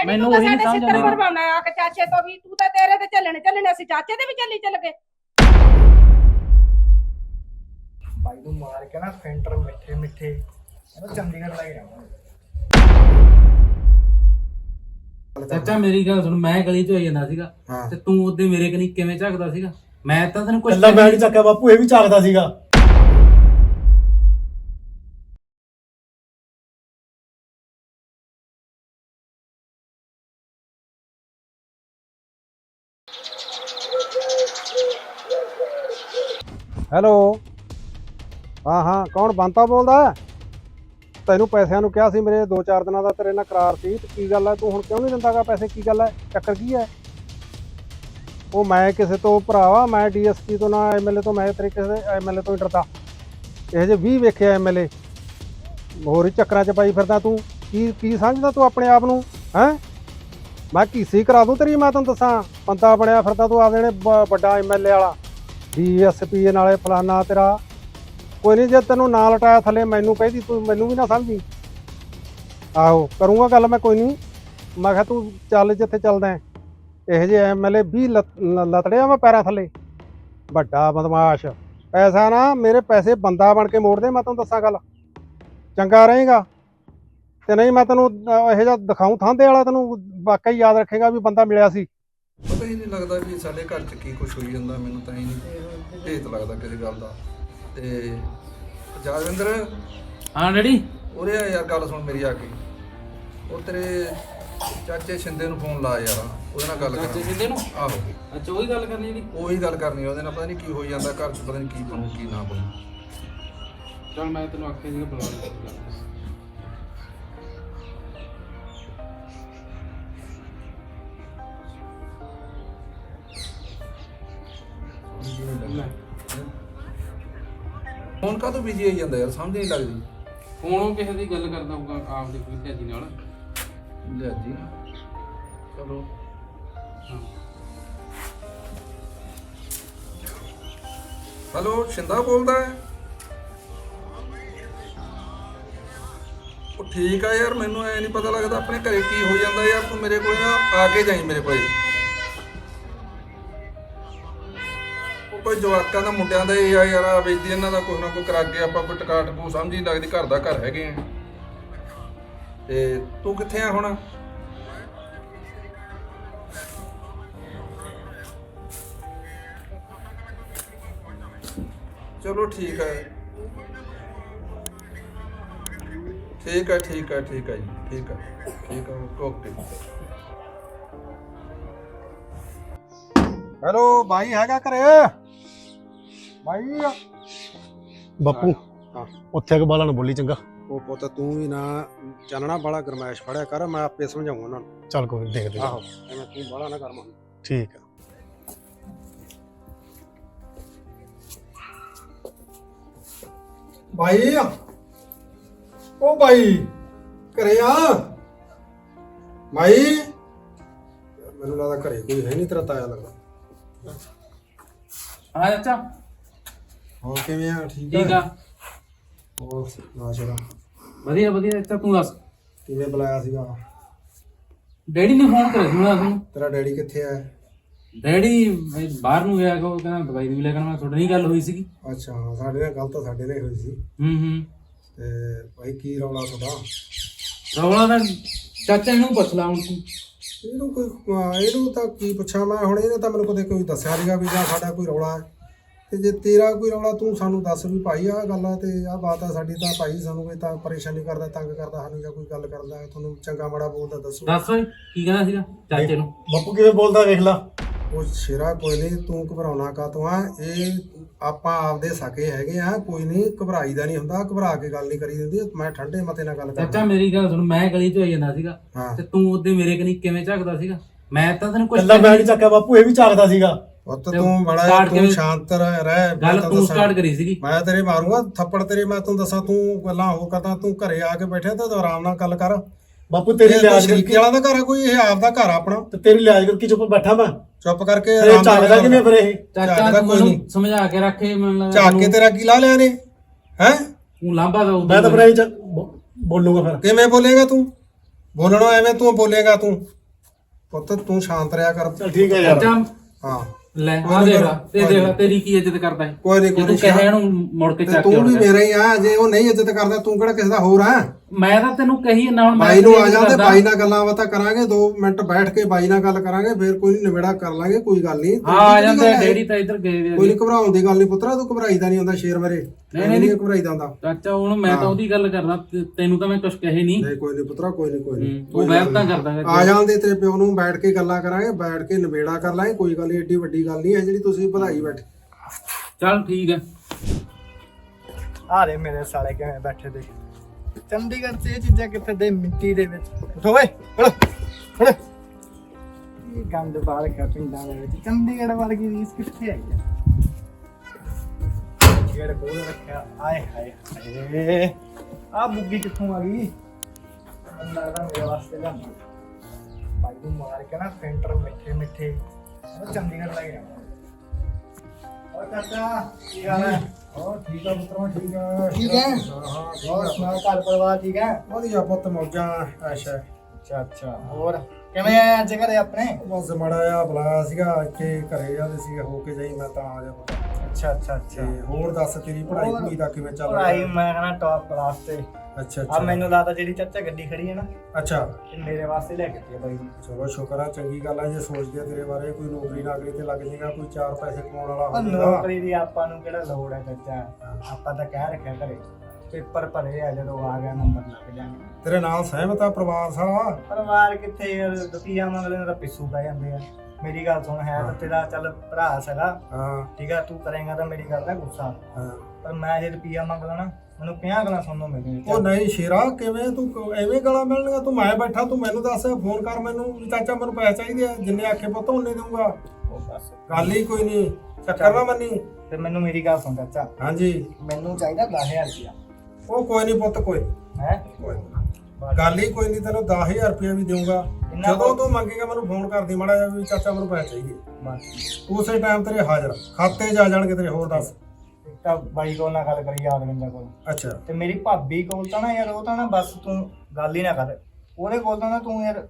Daddy ਮੈਨੂੰ ਉਹੀ ਨੀ ਸਾਡੇ ਸਮਝ ਸਿੱਤਰ ਆਉਂਦੀ। ਆ ਕਿ ਚਾਚੇ ਤੋਂ ਵੀ ਤੂੰ ਤਾਂ ਤੇਰੇ ਤੇ ਚੱਲਣੇ ਚੱਲਣੇ ਅਸੀਂ ਚਾਚੇ ਦੇ ਵੀ ਚੱਲੀ ਚੱਲ ਗਏ। ਬਾਈ ਨੂੰ ਮਾਰ ਕੇ ਨਾ ਫੈਂਟਰ ਮਿੱਠੇ ਮਿੱਠੇ ਇਹਨੂੰ ਚੰਡੀਗੜ੍ਹ ਲੈ ਗਿਆ ਚਾਚਾ ਮੇਰੀ ਗੱਲ ਸੁਣ ਮੈਂ ਗਲੀ 'ਚ ਹੋਈ ਜਾਂਦਾ ਸੀਗਾ। ਤੇ ਤੂੰ ਉਹਦੇ ਮੇਰੇ ਕਨੀ ਕਿਵੇਂ ਝਾਕਦਾ ਸੀਗਾ? ਮੈਂ ਤਾਂ ਤੈਨੂੰ ਕੁਝ ਮੈਂ ਨਹੀਂ ਚੱਕਿਆ ਬਾਪੂ ਇਹ ਵੀ ਚੱਕਦਾ ਸੀਗਾ। ਹੈਲੋ। ਹਾਂ ਹਾਂ, ਕੌਣ ਬੰਤਾ ਬੋਲਦਾ? ਤੈਨੂੰ ਪੈਸਿਆਂ ਨੂੰ ਕਿਹਾ ਸੀ ਮੇਰੇ 2-4 ਦਿਨਾਂ ਦਾ ਤੇਰੇ ਨਾਲ ਕਰਾਰ ਸੀ, ਤੇ ਕੀ ਗੱਲ ਹੈ? ਤੂੰ ਹੁਣ ਕਿਉਂ ਨਹੀਂ ਦਿੰਦਾਗਾ ਪੈਸੇ? ਕੀ ਗੱਲ ਹੈ? ਚੱਕਰ ਕੀ ਹੈ? ਉਹ ਮੈਂ ਕਿਸੇ ਤੋਂ ਭਰਾਵਾ ਮੈਂ ਡੀਐਸਪੀ ਤੋਂ ਨਾ ਐਮਐਲਏ ਤੋਂ, ਮੈਂ ਤੇਰੇ ਕਿਸੇ ਐਮਐਲਏ ਤੋਂ ਹੀ ਡਰਦਾ। ਇਹ ਜੇ 20 ਵੇਖਿਆ ਐਮਐਲਏ ਹੋਰ ਹੀ ਚੱਕਰਾਂ 'ਚ ਪਾਈ ਫਿਰਦਾ ਤੂੰ। ਕੀ ਕੀ ਸਮਝਦਾ ਤੂੰ ਆਪਣੇ ਆਪ ਨੂੰ? ਹੈ? ਮੈਂ ਕੀਸੀ ਕਰਾ ਦੂੰ ਤੇਰੀ, ਮੈਂ ਤੈਨੂੰ ਦੱਸਾਂ। ਬੰਦਾ ਬਣਿਆ ਫਿਰਦਾ ਤੂੰ ਆਪਦੇ ਨੇ ਬ- ਵੱਡਾ ਐਮਐਲਏ ਵਾਲਾ। ਡੀਐਸਪੀ ਨਾਲੇ ਫਲਾਨਾ ਤੇਰਾ। ਕੋਈ ਨਹੀਂ ਜੇ ਤੈਨੂੰ ਨਾ ਲਟਾਇਆ ਥੱਲੇ, ਮੈਨੂੰ ਕਹਿਦੀ ਤੂੰ ਮੈਨੂੰ ਵੀ ਨਾ ਸਮਝੀ। ਆਹੋ, ਕਰੂੰਗਾ ਗੱਲ ਮੈਂ, ਕੋਈ ਨਹੀਂ ਮੈਂ ਕਿਹਾ, ਤੂੰ ਚੱਲ ਜਿੱਥੇ ਚੱਲਦਾ ਹੈ। ਇਹੋ ਜਿਹੇ ਐਮਐਲਏ ਵੀ ਲਤੜਿਆ ਮੈਂ ਪੈਰਾਂ ਥੱਲੇ। ਵੱਡਾ ਬਦਮਾਸ਼। ਪੈਸਾ ਨਾ, ਮੇਰੇ ਪੈਸੇ ਬੰਦਾ ਬਣ ਕੇ ਮੋੜ ਦੇ ਮੈਂ ਤੈਨੂੰ ਦੱਸਾਂ ਗੱਲ। ਚੰਗਾ ਰਹੇਗਾ। ਤੇ ਨਹੀਂ, ਮੈਂ ਤੈਨੂੰ ਇਹੋ ਜਿਹਾ ਦਿਖਾਉਂ ਥਾਂ ਦੇ ਵਾਲਾ ਤੈਨੂੰ, ਵਾਕਈ ਯਾਦ ਰੱਖੇਗਾ ਵੀ ਬੰਦਾ ਮਿਲਿਆ ਸੀ। ਪਤਾ ਹੀ ਨਹੀਂ ਲੱਗਦਾ ਵੀ ਸਾਡੇ ਘਰ 'ਚ ਕੀ ਕੁਝ ਹੋਈ ਜਾਂਦਾ ਮੈਨੂੰ ਤਾਂ ਹੀ ਨਹੀਂ ਭੇਤ ਲੱਗਦਾ ਕਿਸੇ ਗੱਲ ਦਾ। ਤੇ ਜਸਵਿੰਦਰ ਹਾਂ ਡੈਡੀ? ਉਰੇ ਆ ਯਾਰ ਗੱਲ ਸੁਣ ਮੇਰੀ ਆ ਕੇ। ਉਹ ਤੇਰੇ ਚਾਚੇ ਸ਼ਿੰਦੇ ਨੂੰ ਫੋਨ ਲਾ ਯਾਰ ਉਹਦੇ ਨਾਲ ਗੱਲ ਚਾਚੇ ਕਰ। ਸਿੰਦੇ ਨੂੰ? ਆਹੋ। ਅੱਛਾ ਉਹੀ ਗੱਲ ਕਰਨੀ ਜਿਹੜੀ? ਉਹੀ ਗੱਲ ਕਰਨੀ ਉਹਦੇ ਨਾਲ ਪਤਾ ਨਹੀਂ ਕੀ ਹੋਈ ਜਾਂਦਾ ਘਰ 'ਚ ਪਤਾ ਨਹੀਂ ਕੀ ਬਣੂ ਕੀ ਨਾ ਬਣੂ। ਚਲ ਮੈਂ ਤੈਨੂੰ ਆਖਿਆ ਸੀਗਾ ਬੁਲਾ ਲੈ। ਫੋਨ ਕਾਹਤੋਂ ਬਿਜ਼ੀ ਆਈ ਜਾਂਦਾ ਯਾਰ? ਸਮਝ ਨਹੀਂ ਲੱਗਦੀ। ਫੋਨ ਉਹ ਕਿਸੇ ਦੀ ਗੱਲ ਕਰਦਾ ਹੋਊਗਾ ਆਪਦੀ ਕੋਈ ਭੈਜੀ ਨਾਲ। ਲਿਆ ਜੀ। ਚਲੋ। ਹੈਲੋ ਸ਼ਿੰਦਾ ਬੋਲਦਾ ਹੈ? ਉਹ ਠੀਕ ਆ ਯਾਰ ਮੈਨੂੰ ਐ ਨਹੀਂ ਪਤਾ ਲੱਗਦਾ ਆਪਣੇ ਘਰੇ ਕੀ ਹੋ ਜਾਂਦਾ ਯਾਰ ਤੂੰ ਮੇਰੇ ਕੋਲ ਨਾ ਆ ਕੇ ਜਾਈ ਮੇਰੇ ਕੋਲੇ। ਜਵਾਕਾਂ ਦਾ, ਮੁੰਡਿਆਂ ਦਾ ਇਹ ਆ ਯਾਰ, ਆ ਵੇਚਦੀ ਇਹਨਾਂ ਦਾ ਕੁਛ ਨਾ ਕੋਈ ਕਰਾ ਕੇ ਆਪਾਂ ਕੋਈ ਟਕਾਟ ਕੋ ਸਮਝ ਹੀ ਲੱਗਦੀ, ਘਰ ਦਾ ਘਰ ਹੈਗੇ ਆ। ਤੇ ਤੂੰ ਕਿੱਥੇ ਆ ਹੁਣ? ਚਲੋ ਠੀਕ ਹੈ ਠੀਕ ਹੈ ਠੀਕ ਹੈ ਠੀਕ ਹੈ ਜੀ, ਠੀਕ ਹੈ ਠੀਕ ਹੈ ਓਕੇ। ਹੈਲੋ ਭਾਈ ਹੈਗਾ ਘਰੇ? ਭਾਈ ਬਾਪੂ ਹਾਂ। ਉੱਥੇ ਆ ਕੇ ਬਾਲਾਂ ਨੂੰ ਬੋਲੀ ਚੰਗਾ। ਉਹ ਪੁੱਤ ਤੂੰ ਵੀ ਨਾ ਚਾਨਣਾ ਬਾਲਾ ਗਰਮੈਸ਼ ਫੜਿਆ ਕਰ ਮੈਂ ਆਪੇ ਸਮਝਾਉਂ ਉਹਨਾਂ ਨੂੰ। ਚੱਲ ਕੋਈ ਨੀ, ਦੇਖਦੇ ਆਹੋ ਐਵੇਂ ਤੂੰ ਬਾਲਾ ਨਾ ਕਰ ਮਨ ਠੀਕ ਆ। ਭਾਈ ਉਹ ਭਾਈ ਘਰੇ ਆ। ਭਾਈ ਮੈਨੂੰ ਲੱਗਦਾ ਘਰੇ ਕੋਈ ਹੈ ਨਹੀਂ ਤੇਰਾ ਤਾਇਆ ਲੱਗਦਾ। ਹਾਂ ਚਾਚਾ। ਹੋਰ ਕਿਵੇਂ ਆ? ਠੀਕ ਠੀਕ ਆ। ਹੋਰ ਨਾ ਚਲਾ ਵਧੀਆ ਵਧੀਆ ਚਾਚਾ ਤੂੰ ਦੱਸ। ਕਿਵੇਂ ਬੁਲਾਇਆ ਸੀਗਾ? ਡੈਡੀ ਨੇ ਫੋਨ ਕਰਿਆ ਸੀ ਮੈਨੂੰ ਤੈਨੂੰ ਤੇਰਾ ਡੈਡੀ ਕਿੱਥੇ ਆ? ਡੈਡੀ ਬਈ ਬਾਹਰ ਨੂੰ ਗਿਆ ਉਹ ਕਹਿੰਦਾ ਦਵਾਈ ਵੀ ਲੈ ਕੇ ਆਉਣਾ ਤੁਹਾਡੇ ਨਾਲ ਗੱਲ ਹੋਈ ਸੀਗੀ। ਅੱਛਾ ਹਾਂ, ਸਾਡੇ ਨਾਲ ਗੱਲ ਤਾਂ ਸਾਡੇ ਨਾਲ ਹੀ ਹੋਈ ਸੀ। ਹੂੰ ਹੂੰ। ਤੇ ਭਾਈ ਕੀ ਰੌਲਾ ਤੁਹਾਡਾ? ਰੌਲਾ ਦਾ ਚਾਚਾ ਇਹਨੂੰ ਪੁੱਛ ਲਾ ਹੁਣ ਤੂੰ। ਇਹਨੂੰ ਕੋਈ ਅਹ ਇਹਨੂੰ ਤਾਂ ਕੀ ਪੁੱਛਾਂ? ਮੈਂ ਹੁਣ ਇਹਨੇ ਤਾਂ ਮੈਨੂੰ ਕਦੇ ਕੋਈ ਦੱਸਿਆ ਨਹੀਂਗਾ ਵੀ ਜਾਂ ਸਾਡਾ ਕੋਈ ਰੌਲਾ ਹੈ। ਤੇ ਜੇ ਤੇਰਾ ਕੋਈ ਰੌਲਾ ਤੂੰ ਸਾਨੂੰ ਦੱਸ ਵੀ ਭਾਈ ਆਹ ਗੱਲ ਆ ਤੇ ਆਹ ਬਾਤ ਆ ਸਾਡੀ ਤਾਂ ਭਾਈ ਸਾਨੂੰ ਕੋਈ ਤਾਂ ਪਰੇਸ਼ਾਨੀ ਕਰਦਾ ਤੰਗ ਕਰਦਾ ਸਾਨੂੰ ਜਾਂ ਕੋਈ ਗੱਲ ਕਰਦਾ ਤੁਹਾਨੂੰ ਚੰਗਾ ਮਾੜਾ ਬੋਲਦਾ ਦੱਸੋ। ਦੱਸ ਓਏ ਕੀ ਕਹਿੰਦਾ ਸੀਗਾ ਚਾਚੇ ਨੂੰ? ਬਾਪੂ ਕਿਵੇਂ ਬੋਲਦਾ ਵੇਖ ਲਾ। ਉਹ ਸ਼ੇਰਾ ਕੋਈ ਨਹੀਂ ਤੂੰ ਘਬਰਾਉਣਾ ਕਾ ਤੂੰ ਆ? ਇਹ ਆਪਾਂ ਆਪਦੇ ਸਕੇ ਹੈਗੇ ਆ ਕੋਈ ਨਹੀਂ ਘਬਰਾਈਦਾ ਨਹੀਂ ਹੁੰਦਾ ਘਬਰਾ ਕੇ ਗੱਲ ਨਹੀਂ ਕਰੀ ਦਿੰਦੀ ਮੈਂ ਠੰਡੇ ਮਤੇ ਨਾਲ ਗੱਲ ਚਾਚਾ ਕਰਦਾ ਮੇਰੀ ਗੱਲ ਸੁਣ ਮੈਂ ਗਲੀ 'ਚ ਹੋਈ ਜਾਂਦਾ ਸੀਗਾ ਹਾਂ। ਤੇ ਤੂੰ ਉਹਦੇ ਮੇਰੇ ਕਨੀ ਕਿਵੇਂ ਝਾਕਦਾ ਸੀਗਾ? ਮੈਂ ਤਾਂ ਤੈਨੂੰ ਕੁਝ ਕੱਲਾ ਚੱਕਿਆ ਬਾਪੂ ਇਹ ਵੀ ਚੱਕਦਾ ਸੀਗਾ। ਪੁੱਤ ਤੇ ਤੂੰ ਬੜਾ start ਤੂੰ ਸ਼ਾਂਤ ਰਹਿ ਰਹਿ ਮੈਂ ਗੱਲ ਤਾਂ ਤੂੰ ਦੱਸਾਂ। ਸਟਾਰਟ ਕਰੀ ਸੀਗੀ। ਮੈਂ ਤੇਰੇ ਮਾਰੂੰਗਾ ਥੱਪੜ ਤੇਰੇ ਮੈਂ ਤੈਨੂੰ ਦੱਸਾਂ ਤੂੰ ਗੱਲਾਂ ਹੋ ਕਰਦਾ ਤੂੰ ਘਰੇ ਆ ਕੇ ਬੈਠਿਆ ਤਾਂ ਆਰਾਮ ਨਾਲ ਗੱਲ ਕਰ। ਬਾਪੂ ਤੇਰੀ ਲਿਆਜ ਸ਼ਰੀਕੇ ਕਰਕੇ ਵਾਲਾ ਦਾ ਘਰ ਆ ਕੋਈ ਇਹ ਆਪਦਾ ਘਰ ਆ ਆਪਣਾ। ਤੇ ਤੇਰੀ ਲਿਆਜ ਕਰਕੇ ਚੁੱਪ ਬੈਠਾ ਮੈਂ। ਚੁੱਪ ਕਰਕੇ ਇਹ ਆਰਾਮ ਨਾਲ ਗੱਲ ਕਿਵੇਂ ਫਿਰ ਇਹ? ਚਾਚਾ ਝਾਕਦਾ ਤੂੰ ਕੋਈ ਮੈਨੂੰ ਨਹੀਂ। ਸਮਝਾ ਕੇ ਰੱਖੇ ਮੈਨੂੰ ਲੱਗਦਾ ਝਾਕ ਕੇ ਤੇਰਾ ਕੀ ਲਾ ਲਿਆ ਨੇ ਹੈ? ਤੂੰ ਲਾਂਬਾ ਦਾ ਮੈਂ ਤਾਂ ਫਿਰ ਇਹ ਚ ਬੋ- ਬੋਲੂਗਾ ਫਿਰ। ਕਿਵੇਂ ਬੋਲੇਗਾ ਤੂੰ? ਬੋਲਣੋਂ ਐਵੇਂ ਤੂੰ ਬੋਲੇਗਾ ਤੂੰ। ਪੁੱਤ ਤੂੰ ਸ਼ਾਂਤ ਰਿਹਾ ਕਰ। ਚਲ ਠੀਕ ਹੈ ਯਾਰ। ਚਾਚਾ ਹਾਂ। ਲੈ ਆ ਦੇਖ ਲਾ ਤੇ ਦੇਖ ਲਾ ਤੇਰੀ ਕੀ ਇੱਜ਼ਤ ਕਰਦਾ ਹੈ? ਕੋਈ ਨਹੀਂ ਜੇ ਕੋਈ ਤੂੰ ਨਹੀਂ ਕਹੇ ਇਹਨੂੰ ਮੁੜ ਕੇ ਤੇ ਚੱਕ ਤੂੰ ਵੀ ਆਉਣਾ। ਮੇਰਾ ਹੀ ਆ ਜੇ ਉਹ ਨਹੀਂ ਇੱਜ਼ਤ ਕਰਦਾ ਤੂੰ ਕਿਹੜਾ ਕਿਸੇ ਦਾ ਹੋਰ ਆ? ਮੈਂ ਤਾਂ ਤੈਨੂੰ ਕਹੀ ਨਾ ਹੁਣ ਮੈਂ ਬਾਈ ਨੂੰ ਤੇਰੀ ਆ ਇੱਜ਼ਤ ਜਾਂਦੇ ਕਰਦਾ। ਬਾਈ ਨਾਲ ਗੱਲਾਂ ਬਾਤਾਂ ਕਰਾਂਗੇ 2 ਮਿੰਟ ਬੈਠ ਕੇ ਬਾਈ ਨਾਲ ਗੱਲ ਕਰਾਂਗੇ ਫਿਰ ਕੋਈ ਨਹੀਂ ਨਿਬੇੜਾ ਕਰ ਲਾਂਗੇ ਕੋਈ ਗੱਲ ਨਹੀਂ ਹਾਂ ਆ ਜਾਂਦੇ ਡੈਡੀ ਤਾਂ ਇੱਧਰ ਗਏ ਵੇ ਕੋਈ ਨਹੀਂ ਘਬਰਾਉਣ ਦੀ ਗੱਲ ਨਹੀਂ ਪੁੱਤਰਾ ਤੂੰ ਘਬਰਾਈਦਾ ਨਹੀਂ ਹੁੰਦਾ ਸ਼ੇਰ ਮੇਰੇ। ਨਹੀਂ, ਨਹੀਂ। ਘਬਰਾਈਦਾ ਹੁੰਦਾ। ਚਾਚਾ ਹੁਣ ਮੈਂ ਤਾਂ ਉਹਦੀ ਗੱਲ ਕਰਦਾ ਤੇ ਤੈਨੂੰ ਤਾਂ ਮੈਂ ਕੁਝ ਕਹੇ ਨਹੀਂ ਨਹੀਂ ਕੋਈ ਨਹੀਂ ਪੁੱਤਰਾ ਕੋਈ ਨਹੀਂ ਕੋਈ ਨਹੀਂ ਉਹ ਵਹਿਮ ਤਾਂ ਕਰਦਾ ਹੈ ਆ ਜਾਂਦੇ ਤੇਰੇ ਪਿਓ ਨੂੰ ਬੈਠ ਕੇ ਗੱਲਾਂ ਕਰਾਂਗੇ ਬੈਠ ਕੇ ਨਿਬੇੜਾ ਕਰ ਲਾਂਗੇ ਕੋਈ ਗੱਲ ਨਹੀਂ ਏਡੀ ਵੱਡੀ ਗੱਲ ਨਹੀਂ ਹੈ ਜਿਹੜੀ ਤੁਸੀਂ ਵਧਾਈ ਬੈਠੇ। ਚੱਲ ਠੀਕ ਹੈ। ਆ ਰੇ ਮੇਰੇ ਸਾਲੇ ਕਿਵੇਂ ਬੈਠੇ ਦੇ ਚੰਡੀਗੜ੍ਹ 'ਚ ਇਹ ਚੀਜ਼ਾਂ ਕਿੱਥੇ ਦੇ ਮਿੱਟੀ ਦੇ ਵਿੱਚ? ਉਠੋ ਓਏ ਉਠ ਉਠ ਇਹ ਗੰਦ ਬਾਹਰ ਖਾ ਪਿੰਡਾਂ ਦੇ ਵਿੱਚ। ਚੰਡੀਗੜ੍ਹ ਵਰਗੀ ਰੀਸ ਕਿੱਥੇ ਆਈ ਹੈ ਜਿਹੜਾ ਕੋਲ ਰੱਖਿਆ। ਆਏ ਹਾਏ ਹਾਏ। ਆ ਬੁੱਗੀ ਕਿੱਥੋਂ ਆ ਗਈ? ਮੈਨੂੰ ਲੱਗਦਾ ਮੇਰੇ ਵਾਸਤੇ ਲਿਆ ਭਾਈ ਨੂੰ ਮਾਰ ਕੇ ਨਾ ਸੈਂਟਰ ਮਿੱਠੇ ਮਿੱਠੇ। ਚੰਡੀਗੜ੍ਹ ਲੈ ਗਿਆ ਓ ਚਾਚਾ, ਕੀ ਹਾਲ ਹੈ? ਹਾਂ ਠੀਕ ਆ ਪੁੱਤਰਾ ਠੀਕ ਆ। ਠੀਕ ਹੈ? ਹਾਂ ਹਾਂ ਹੋਰ ਸੁਣਾ ਘਰ ਪਰਿਵਾਰ ਠੀਕ ਹੈ? ਵਧੀਆ ਪੁੱਤ ਮੌਜਾਂ ਐਸ਼ਾ ਅੱਛਾ ਅੱਛਾ ਹੋਰ? ਕਿਵੇਂ ਆਇਆ ਅੱਜ ਘਰੇ ਆਪਣੇ? ਬਸ ਮੜਾ ਆ ਬੁਲਾਇਆ ਸੀਗਾ ਇੱਥੇ ਘਰੇ ਜਾਂਦੇ ਸੀ ਹੋ ਕੇ ਜਾਈ ਮੈਂ ਤਾਂ ਆ ਜਾ ਪੁੱਤ। ਅੱਛਾ ਅੱਛਾ ਅੱਛਾ। ਤੇ ਹੋਰ ਦੱਸ ਤੇਰੀ ਪੜ੍ਹਾਈ ਹੋਰ? ਪੜ੍ਹਾਈ ਦਾ ਕਿਵੇਂ ਚੱਲ ਪੜਾਈ ਰਿਹਾ? ਮੈਂ ਕਹਿੰਦਾ ਟੌਪ ਕਲਾਸ ਤੇ। ਅੱਛਾ ਆ ਅੱਛਾ। ਮੈਨੂੰ ਲੱਗਦਾ ਜਿਹੜੀ ਚਾਚਾ ਗੱਡੀ ਖੜੀ ਹੈ ਨਾ ਅੱਛਾ। ਇਹ ਮੇਰੇ ਵਾਸਤੇ ਲੈ ਕੇ ਆਈ ਹੈ ਬਾਈ ਜੀ। ਚਲੋ ਸ਼ੁਕਰ ਆ ਚੰਗੀ ਗੱਲ ਆ ਜੇ ਸੋਚਦੇ ਆ ਤੇਰੇ ਬਾਰੇ ਕੋਈ ਨੌਕਰੀ ਨਾਕਰੀ ਤੇ ਲੱਗ ਜਾਏਗਾ ਕੋਈ ਚਾਰ ਪੈਸੇ ਕਮਾਉਣ ਵਾਲਾ ਉਹ ਹੋਵੇਗਾ ਨੌਕਰੀ ਦੀ ਆਪਾਂ ਨੂੰ ਕਿਹੜਾ ਲੋੜ ਹੈ ਚਾਚਾ? ਆਪਾਂ ਤਾਂ ਕਹਿ ਰੱਖਿਆ ਘਰੇ ਪੇਪਰ ਭਰੇ ਆ ਜਦੋਂ ਆ ਗਿਆ ਨੰਬਰ ਲੱਗ ਜਾਣਗੇ ਤੇਰੇ ਨਾਲ ਸਹਿਮਤ ਆ ਪਰਿਵਾਰ ਸਾਰਾ? ਪਰਿਵਾਰ ਕਿੱਥੇ ਯਾਰ ਰੁਪਈਆ ਮੰਗਦੇ ਨੇ ਤਾਂ ਪਿੱਛੂ ਪੈ ਜਾਂਦੇ ਆ। ਮੇਰੀ ਗੱਲ ਸੁਣ ਹੈ ਤਾਂ ਤੇਰਾ ਚੱਲ ਭਰਾ ਸਗਾ। ਹਾਂ। ਠੀਕ ਆ ਤੂੰ ਕਰੇਗਾ ਤਾਂ ਮੇਰੀ ਗੱਲ ਦਾ ਗੁੱਸਾ। ਹਾਂ। ਪਰ ਮੈਂ ਜੇ ਰੁਪਈਆ ਮੰਗ ਲੈਣਾ ਮੈਨੂੰ 50 ਗੱਲਾਂ ਸੁਣਨ ਨੂੰ ਮਿਲਣਗੀਆਂ ਉਹ ਨਹੀਂ ਸ਼ੇਰਾ ਕਿਵੇਂ ਤੂੰ ਕ- ਐਵੇਂ ਗਲਾ ਮਿਲਣਗਾ ਤੂੰ ਮੈਂ ਬੈਠਾ ਤੂੰ ਮੈਨੂੰ ਦੱਸ ਫੋਨ ਕਰ ਮੈਨੂੰ। ਵੀ ਚਾਚਾ ਮੈਨੂੰ ਪੈਸੇ ਚਾਹੀਦੇ ਆ ਜਿੰਨੇ ਆਖੇ ਪੁੱਤ ਉਹਨੇ ਦਊਂਗਾ। ਉਹ ਬਸ। ਗੱਲ ਹੀ ਕੋਈ ਨਹੀਂ ਚੱਕਰ ਨਾ ਮੰਨੀ। ਤੇ ਮੈਨੂੰ ਮੇਰੀ ਗੱਲ ਸੁਣ ਚਾਚਾ। ਹਾਂਜੀ। ਮੈਨੂੰ ਚਾਹੀਦਾ 10000 ਰੁਪਈਆ ਉਹ ਕੋਈ ਨਹੀਂ ਪੁੱਤ ਕੋਈ। ਹੈ? ਕੋਈ ਨੀ। ਗੱਲ ਹੀ ਕੋਈ ਨਹੀਂ ਤੈਨੂੰ 10000 ਰੁਪਏ ਵੀ ਦੇਊਂਗਾ। ਇੰਨਾ ਜਦੋਂ ਤੂੰ ਮੰਗੇਗਾ ਮੈਨੂੰ ਫੋਨ ਕਰਦੀ ਮਾੜਾ ਜਿਹਾ ਵੀ ਚਾਚਾ ਮੈਨੂੰ ਪੈਸੇ ਚਾਹੀਦੇ। ਬਸ। ਉਸੇ ਟਾਈਮ ਤੇਰੇ ਹਾਜ਼ਰ ਖਾਤੇ 'ਚ ਆ ਜਾਣਗੇ ਤੇਰੇ ਹੋਰ ਦੱਸ। ਇੱਕ ਤਾਂ ਬਾਈ ਕੋਲ ਨਾ ਗੱਲ ਕਰੀ ਯਾਦਵਿੰਦਰ ਕੋਲ ਅੱਛਾ। ਤੇ ਮੇਰੀ ਭਾਬੀ ਕੋਲ ਤਾਂ ਨਾ ਯਾਰ ਉਹ ਤਾਂ ਨਾ ਬਸ ਤੂੰ ਗੱਲ ਹੀ ਨਾ ਕਰ। ਉਹਦੇ ਕੋਲ ਤਾਂ ਨਾ ਤੂੰ ਯਾਰ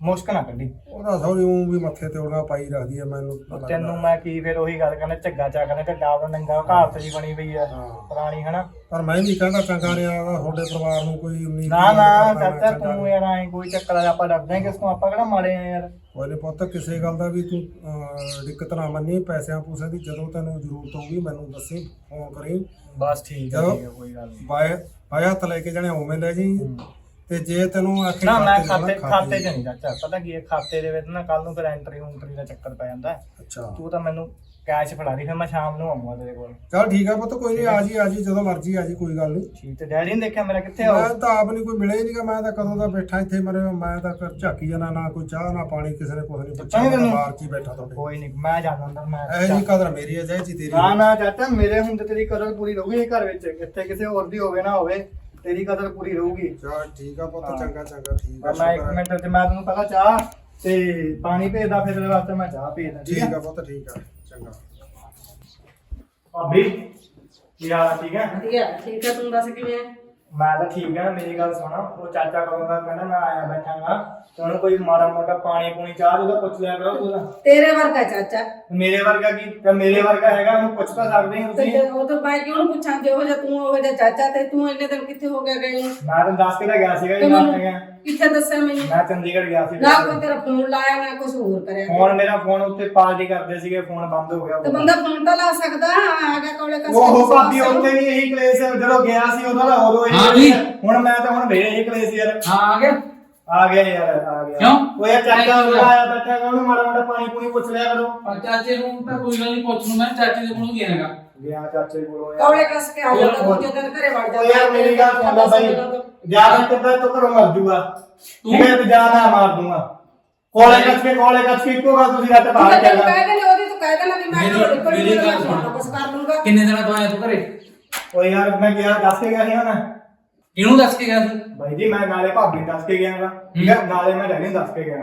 ਮੁਸ਼ਕ ਨਾ ਕੱਢੀ। ਉਹਦਾ ਸੌਰੀ ਉਹ ਵੀ ਮੱਥੇ ਤੇ ਉਹਦਾ ਪਾਈ ਰੱਖਦੀ ਆ ਮੈਨੂੰ ਤਾਂ ਲੱਗਦਾ। ਤੈਨੂੰ ਮੈਂ ਕੀ ਫਿਰ ਉਹੀ ਗੱਲ ਕਰਨਾ ਝੱਗਾ ਚਾ ਕਰਨਾ ਝੱਗਾ ਉਹ ਨੰਗਾ ਘਾਟ ਜੀ ਬਣੀ ਪਈ ਆ ਹਾਂ। ਪੁਰਾਣੀ ਹਨਾ? ਪਰ ਮੈਂ ਵੀ ਕਹਿੰਦਾ ਚੰਗਾ ਵਾ ਤੁਹਾਡੇ ਪਰਿਵਾਰ ਨੂੰ ਕੋਈ ਉਮੀਦ ਨਾ ਨਹੀਂ ਨਾ ਚਾਚਾ ਤੂੰ ਯਾਰ ਐ ਕੋਈ ਚੱਕਰ ਆ ਆਪਾਂ ਡਰਦੇ ਆਂ ਕਿਸ ਤੋਂ ਆਪਾਂ ਕਿਹੜਾ ਮਾੜੇ ਆ ਯਾਰ। ਕੋਈ ਨੀ ਪੁੱਤ ਕਿਸੇ ਗੱਲ ਦਾ ਵੀ ਤੂੰ ਅਹ, ਦਿੱਕਤ ਨਾ ਮੰਨੀ ਪੈਸਿਆਂ ਪੂਸਿਆਂ ਦੀ ਜਦੋਂ ਤੈਨੂੰ ਜ਼ਰੂਰਤ ਹੋਊਗੀ ਮੈਨੂੰ ਦੱਸੀ ਫੋਨ ਕਰੀ। ਬਸ ਠੀਕ। ਠੀਕ ਕੋਈ ਗੱਲ ਨਹੀਂ ਬਾਏ ਬਾਇਆ ਹੱਥ ਲੈ ਕੇ ਜਾਣੇ ਉਵੇਂ ਲੈ ਜੀ। ਤੇ ਜੇ ਤੈਨੂੰ ਆਖੇ ਨਾ ਮੈਂ ਖਾਤੇ ਖਾਤੇ 'ਚ ਨਹੀਂ ਚਾਚਾ ਪਤਾ ਕੀ ਹੈ? ਖਾਤੇ ਦੇ ਵਿੱਚ ਨਾ ਕੱਲ ਨੂੰ ਫਿਰ ਐਂਟਰੀ ਉਂਟਰੀ ਦਾ ਚੱਕਰ ਪੈ ਜਾਂਦਾ ਹੈ। ਅੱਛਾ। ਤੂੰ ਤਾਂ ਮੈਨੂੰ ਕੈਸ਼ ਫੜਾ ਦੀ ਫਿਰ ਮੈਂ ਸ਼ਾਮ ਨੂੰ ਆਉਂਗਾ ਤੇਰੇ ਕੋਲ। ਚਲ ਠੀਕ ਆ ਪੁੱਤ ਕੋਈ ਨਹੀਂ ਆ ਜੀ ਆ ਜੀ ਜਦੋਂ ਮਰਜ਼ੀ ਆ ਜੀ ਕੋਈ ਗੱਲ ਨਹੀਂ ਠੀਕ ਤੇ ਡੈਡੀ ਨੇ ਦੇਖਿਆ ਮੇਰਾ ਕਿੱਥੇ ਆ ਮੈਂ ਤਾਂ ਆਪ ਨਹੀਂ ਕੋਈ ਮਿਲਿਆ ਹੀ ਨਹੀਂਗਾ ਮੈਂ ਤਾਂ ਕਦੋਂ ਦਾ ਬੈਠਾ ਇੱਥੇ ਮਰੇ ਮੈਂ ਤਾਂ ਕਰ ਝਾਕੀ ਜਾਣਾ ਨਾ ਕੋਈ ਚਾਹ ਨਾ ਪਾਣੀ ਕਿਸੇ ਨੇ ਕੁਝ ਨਹੀਂ ਪੁੱਛਿਆ ਮੈਂ ਤੈਨੂੰ? ਬਾਹਰ 'ਚ ਹੀ ਬੈਠਾ ਤੁਹਾਡੇ ਕੋਈ ਨਹੀਂ ਮੈਂ ਜਾਂਦਾ ਅੰਦਰ ਮੈਂ ਇਹ ਜੀ ਕਦਰ ਮੇਰੀ ਹੈ ਜੈ ਜੀ ਤੇਰੀ। ਨਾ ਨਾ ਚਾਚਾ ਮੇਰੇ ਤੇ ਤੇਰੀ ਕਦਰ ਪੂਰੀ ਰਹੂਗੀ ਇਹ ਘਰ ਵਿੱਚ। ਇੱਥੇ ਕਿਸੇ ਹੋਰ ਦੀ ਹੋਵੇ ਨਾ ਹੋਵੇ। ਤੇਰੀ ਕਦਰ ਪੂਰੀ ਰਹੂਗੀ। ਚਲ ਠੀਕ ਆ ਪੁੱਤ। ਚੰਗਾ ਚੰਗਾ ਠੀਕ ਆ ਮੈਂ ਇੱਕ। ਮਿੰਟ ਤੇ ਮੈਂ ਤੈਨੂੰ ਪਹਿਲਾਂ ਚਾਹ ਤੇ ਪਾਣੀ ਭੇਜਦਾ ਫਿਰ ਤੇਰੇ ਵਾਸਤੇ ਮੈਂ ਚਾਹ ਭੇਜਦਾ ਠੀਕ ਆ? ਪੁੱਤ ਠੀਕ ਆ ਚੰਗਾ। ਭਾਬੀ ਕੀ ਹਾਲ ਆ, ਠੀਕ ਹੈ ਵਧੀਆ ਠੀਕ ਹੈ ਤੂੰ ਦੱਸ ਕਿਵੇਂ ਹੈ ਮੈਂ ਤਾਂ ਠੀਕ ਆ ਮੇਰੀ ਗੱਲ ਸੁਣਾ। ਉਹ ਚਾਚਾ ਦਾ ਕਹਿੰਦਾ ਮੈਂ ਆਇਆ ਬੈਠਾਂਗਾ। ਤੇ ਉਹਨੂੰ ਕੋਈ ਮਾੜਾ ਮੋਟਾ ਪਾਣੀ ਪੂਣੀ ਚਾਹ ਉਹਦਾ ਪੁੱਛ ਲਿਆ ਕਰੋ ਉਹਦਾ ਤੇਰੇ ਵਰਗਾ ਚਾਚਾ। ਮੇਰੇ ਵਰਗਾ ਕੀ? ਤੇ ਮੇਰੇ ਵਰਗਾ ਹੈਗਾ ਉਹਨੂੰ ਪੁੱਛ ਤਾਂ ਸਕਦੇ ਹੋ ਤੇ ਤੁਸੀਂ। ਜੇ ਉਹ ਤਾਂ ਮੈਂ ਕਿਉਂ ਨੂੰ ਪੁੱਛਾਂ ਜਿਹੋ ਜਿਹਾ ਤੂੰ ਉਹ ਜਿਹਾ ਚਾਚਾ ਤੇ ਤੂੰ ਇੰਨੇ ਦਿਨ ਕਿੱਥੇ ਹੋ ਗਿਆ ਗਈ? ਮੈਂ ਤਾਂ ਦੱਸ ਕੇ ਤਾਂ ਗਿਆ ਸੀਗਾ ਤੇ ਜੀ ਦੱਸ ਮੈਨੂੰ ਕੇ ਗਿਆ। ਕਿੱਥੇ ਦੱਸਿਆ ਮੈਨੂੰ? ਮੈਂ ਚੰਡੀਗੜ੍ਹ ਗਿਆ ਸੀ ਨਾ ਕੋਈ ਤੇਰਾ ਫੋਨ ਲਾਇਆ ਨਾ ਕੁਝ ਹੋਰ ਕਰਿਆ ਫੋਨ ਮੇਰਾ ਫੋਨ ਉੱਤੇ ਪਾਰਟੀ ਕਰਦੇ ਸੀਗੇ ਫੋਨ ਬੰਦ ਹੋ ਗਿਆ ਤੇ ਬੰਦਾ ਫੋਨ ਤਾਂ ਲਾ ਸਕਦਾ ਆ ਗਿਆ ਕੋਲੇ ਕਸ ਉਹ ਭਾਬੀ ਉੱਥੇ ਵੀ ਇਹੀ ਕਲੇਸ਼ ਹੈ ਜਦੋਂ ਗਿਆ ਸੀ ਉਦੋਂ ਦਾ ਉਦੋਂ ਹਾਂ ਇਹੀ ਜੀ। ਹੁਣ ਮੈਂ ਤਾਂ ਹੁਣ ਵੇਰੇ ਇਹੀ ਕਲੇਸ਼ ਯਾਰ। ਹਾਂ ਆ ਗਿਆ। ਆ ਗਿਆ ਯਾਰ ਆ ਗਿਆ। ਕਿਉਂ? ਉਹ ਯਾਰ ਚਾਚਾ ਆਇਆ ਬੈਠਾ ਹੈਗਾ, ਉਹਨੂੰ ਮਾੜਾ ਮੋਟਾ ਪਾਣੀ ਪੂਣੀ ਪੁੱਛ ਲਿਆ ਕਰੋ। ਪਰ ਚਾਚੇ ਨੂੰ ਤਾਂ ਕੋਈ ਗੱਲ ਨਹੀਂ ਪੁੱਛ ਨੂੰ ਮੈਂ ਚਾਚੇ ਦੇ ਕੋਲੋਂ ਗਿਆ ਹੈਗਾ। ਗਿਆ ਚਾਚੇ ਕੋਲੋਂ ਯਾਰ। ਕੌਲੇ ਕਸ ਕੇ ਆ ਜਾਂਦਾ ਦੂਜੇ ਦਿਨ ਘਰੇ ਵੜ ਉਹ ਜਾਂਦਾ ਯਾਰ ਮੇਰੀ ਗੱਲ ਸੁਣ ਲੈ ਬਾਈ। ਜ਼ਿਆਦਾ ਕਿੱਦਾਂ ਤੂੰ ਘਰੋਂ ਮਰ ਜੂਗਾ? ਤੂੰ- ਮੈਂ ਤੇ ਜਾਣਾ ਮਾਰ ਦੂੰਗਾ। ਕੋਲੇ ਕੱਚ ਕੇ ਕੋਲੇ ਕੱਚ ਕੇ ਇੱਕੋ ਗੱਲ ਤੁਸੀਂ ਰੱਟ ਚੱਲਣਾ। ਕਹਿ ਦੇਣੀ ਉਹਦੀ ਤੂੰ ਕਹਿ ਦੇਣਾ ਵੀ ਮੈਂ ਘਰੋਂ ਨਿਕਲ ਮੇਰੀ ਗੱਲ ਸੁਣ। ਕਰ ਲੂੰਗਾ। ਕਿੰਨੇ ਦਿਨਾਂ ਤੋਂ ਆਇਆ ਤੂੰ ਘਰੇ? ਓ ਯਾਰ ਮੈਂ ਗਿਆ ਦੱਸ ਕੇ ਗਿਆ ਸੀ ਹੁਣ ਇਹਨੂੰ ਦੱਸ ਕੇ ਗਿਆ ਸੀ ਬਾਈ ਜੀ ਮੈਂ ਨਾਲੇ ਭਾਬੀ ਨੂੰ ਦੱਸ ਕੇ ਗਿਆ ਗਾ ਠੀਕ ਹੈ। ਨਾਲੇ ਮੈਂ ਡੈਡੀ ਨੂੰ ਦੱਸ ਕੇ ਗਿਆ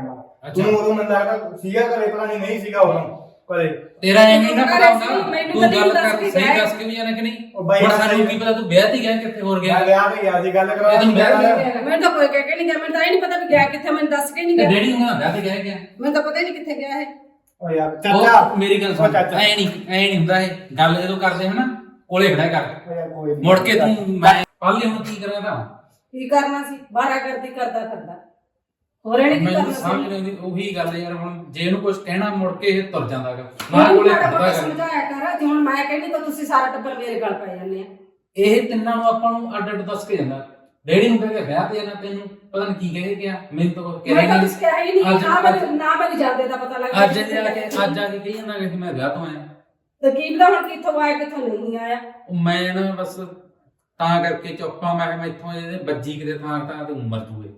ਅੱਛਾ। ਤੂੰ ਉਦੋਂ ਮੈਨੂੰ ਲੱਗਦਾ ਸੀਗਾ ਘਰੇ ਪਤਾ ਨਹੀਂ ਨਹੀਂ ਸੀਗਾ ਉਦੋਂ। ਪਰੇ ਤੇਰਾ ਐਵੇਂ ਨਾ ਪਤਾ ਹੁੰਦਾ। ਮੈਨੂੰ ਤੂੰ ਕਦੇ ਗੱਲ ਦੱਸ ਕਰ ਕੇ ਸਹੀ ਗਏ। ਦੱਸ ਕੇ ਵੀ ਜਾਣਾ ਕਿ ਨਹੀਂ? ਉਹ ਬਾਈ ਹੁਣ ਸਾਨੂੰ ਕੀ ਪਤਾ ਤੂੰ ਵਿਆਹ ਤੇ ਗਿਆ ਕਿੱਥੇ ਹੋਰ ਗਿਆ ਮੈਂ ਵਿਆਹ ਤੇ ਗਿਆ ਸੀ ਗੱਲ ਇਹ ਤੈਨੂੰ ਵਿਆਹ ਕਰਾ ਤੇ ਗਿਆ। ਮੈਨੂੰ ਤਾਂ ਕੋਈ ਕਹਿ ਕੇ ਨਹੀਂ ਗਿਆ ਮੈਨੂੰ ਤਾਂ ਇਹ ਨਹੀਂ ਪਤਾ ਵੀ ਗਿਆ ਕਿੱਥੇ ਮੈਨੂੰ ਦੱਸ ਕੇ ਨਹੀਂ ਤੇ ਗਿਆ। ਡੈਡੀ ਨੂੰ ਵਿਆਹ ਤੇ ਗਿਆ ਗਿਆ ਮੈਨੂੰ ਤਾਂ ਪਤਾ ਹੀ ਨਹੀਂ ਕਿੱਥੇ ਗਿਆ ਹੈ ਓ ਯਾਰ ਚਾਚਾ। ਉਹ ਮੇਰੀ ਗੱਲ ਸੁਣ ਉਹ ਚਾਚਾ। ਐ ਨਹੀਂ ਐ ਨਹੀਂ ਹੁੰਦਾ ਇਹ। ਗੱਲ ਜਦੋਂ ਕਰਦੇ ਹਨਾ ਕੋਲੇ ਖੜਾ ਕਰ। ਓ ਯਾਰ ਕੋਈ ਨੀ। ਮੁੜ ਕੇ ਤੂੰ ਮੈਂ ਪਾਲੀ ਹੁਣ ਕੀ ਕਰਾਂ ਤਾਂ ਕੀ ਕਰਨਾ ਸੀ? ਬਾਰਾ ਕਰਦੀ ਕਰਦਾ ਕਰਦਾ। ਹੋਰ ਇਹਨੇ ਕੀ ਮੈਨੂੰ ਕਰਨਾ ਸਮਝ ਸੀ? ਨਹੀਂ ਆਉਂਦੀ ਉਹੀ ਗੱਲ ਯਾਰ ਹੁਣ ਜੇ ਇਹਨੂੰ ਕੁਝ ਕਹਿਣਾ ਮੁੜ ਕੇ ਇਹ ਤੁਰ ਜਾਂਦਾਗਾ। ਮਾਂ ਮੈਨੂੰ ਕੋਲੇ ਮਾੜਾ ਖੜਦਾ ਮੋਟਾ ਕਰ ਸਮਝਾਇਆ ਕਰ ਜੇ ਹੁਣ ਮੈਂ ਕਹਿੰਦੀ ਤਾਂ ਤੁਸੀਂ ਸਾਰਾ ਟੱਬਰ ਮੇਰੇ ਗੱਲ ਪੈ ਜਾਂਦੇ ਆ। ਇਹ ਤਿੰਨਾਂ ਨੂੰ ਆਪਾਂ ਨੂੰ ਅੱਡ ਅੱਡ ਦੱਸ ਕੇ ਜਾਂਦਾ। ਡੈਡੀ ਨੂੰ ਕਹਿੰਦੇ ਵਿਆਹ ਤੇ ਜਾਣਾ ਤੈਨੂੰ ਪਤਾ ਨਹੀਂ ਕੀ ਕਹੇ ਗਿਆ ਮੈਨੂੰ ਤਾਂ ਕੁਛ ਮੈਂ ਕਿਹਾ ਤਾਂ ਨਹੀਂ ਕੁਝ ਕਿਹਾ ਹੀ ਨਹੀਂ ਅੱਜ- ਨਾ ਮੈਨੂੰ ਨਾ ਮੈਨੂੰ ਜਾਂਦੇ ਦਾ ਪਤਾ ਲੱਗਦਾ ਅੱਜ ਜਾ ਕੇ ਅੱਜ ਆ ਕੇ ਕਹੀ ਜਾਂਦਾ ਕਿ ਮੈਂ ਵਿਆਹ ਤੋਂ ਆਇਆ। ਤੇ ਕੀ ਪਤਾ ਹੁਣ ਕਿੱਥੋਂ ਆਇਆ ਕਿੱਥੋਂ ਨਹੀਂ ਆਇਆ। ਉਹ ਮੈਂ ਨਾ ਬਸ ਤਾਂ ਕਰਕੇ ਚੁੱਪਾਂ ਮੈਂ ਕਿਹਾ ਮੈਂ ਇੱਥੋਂ ਇਹਦੇ ਬੱਜੀ ਕਿਤੇ ਥਾਂ ਤਾਂ ਤੇ ਉਮਰ ਜੂਏ।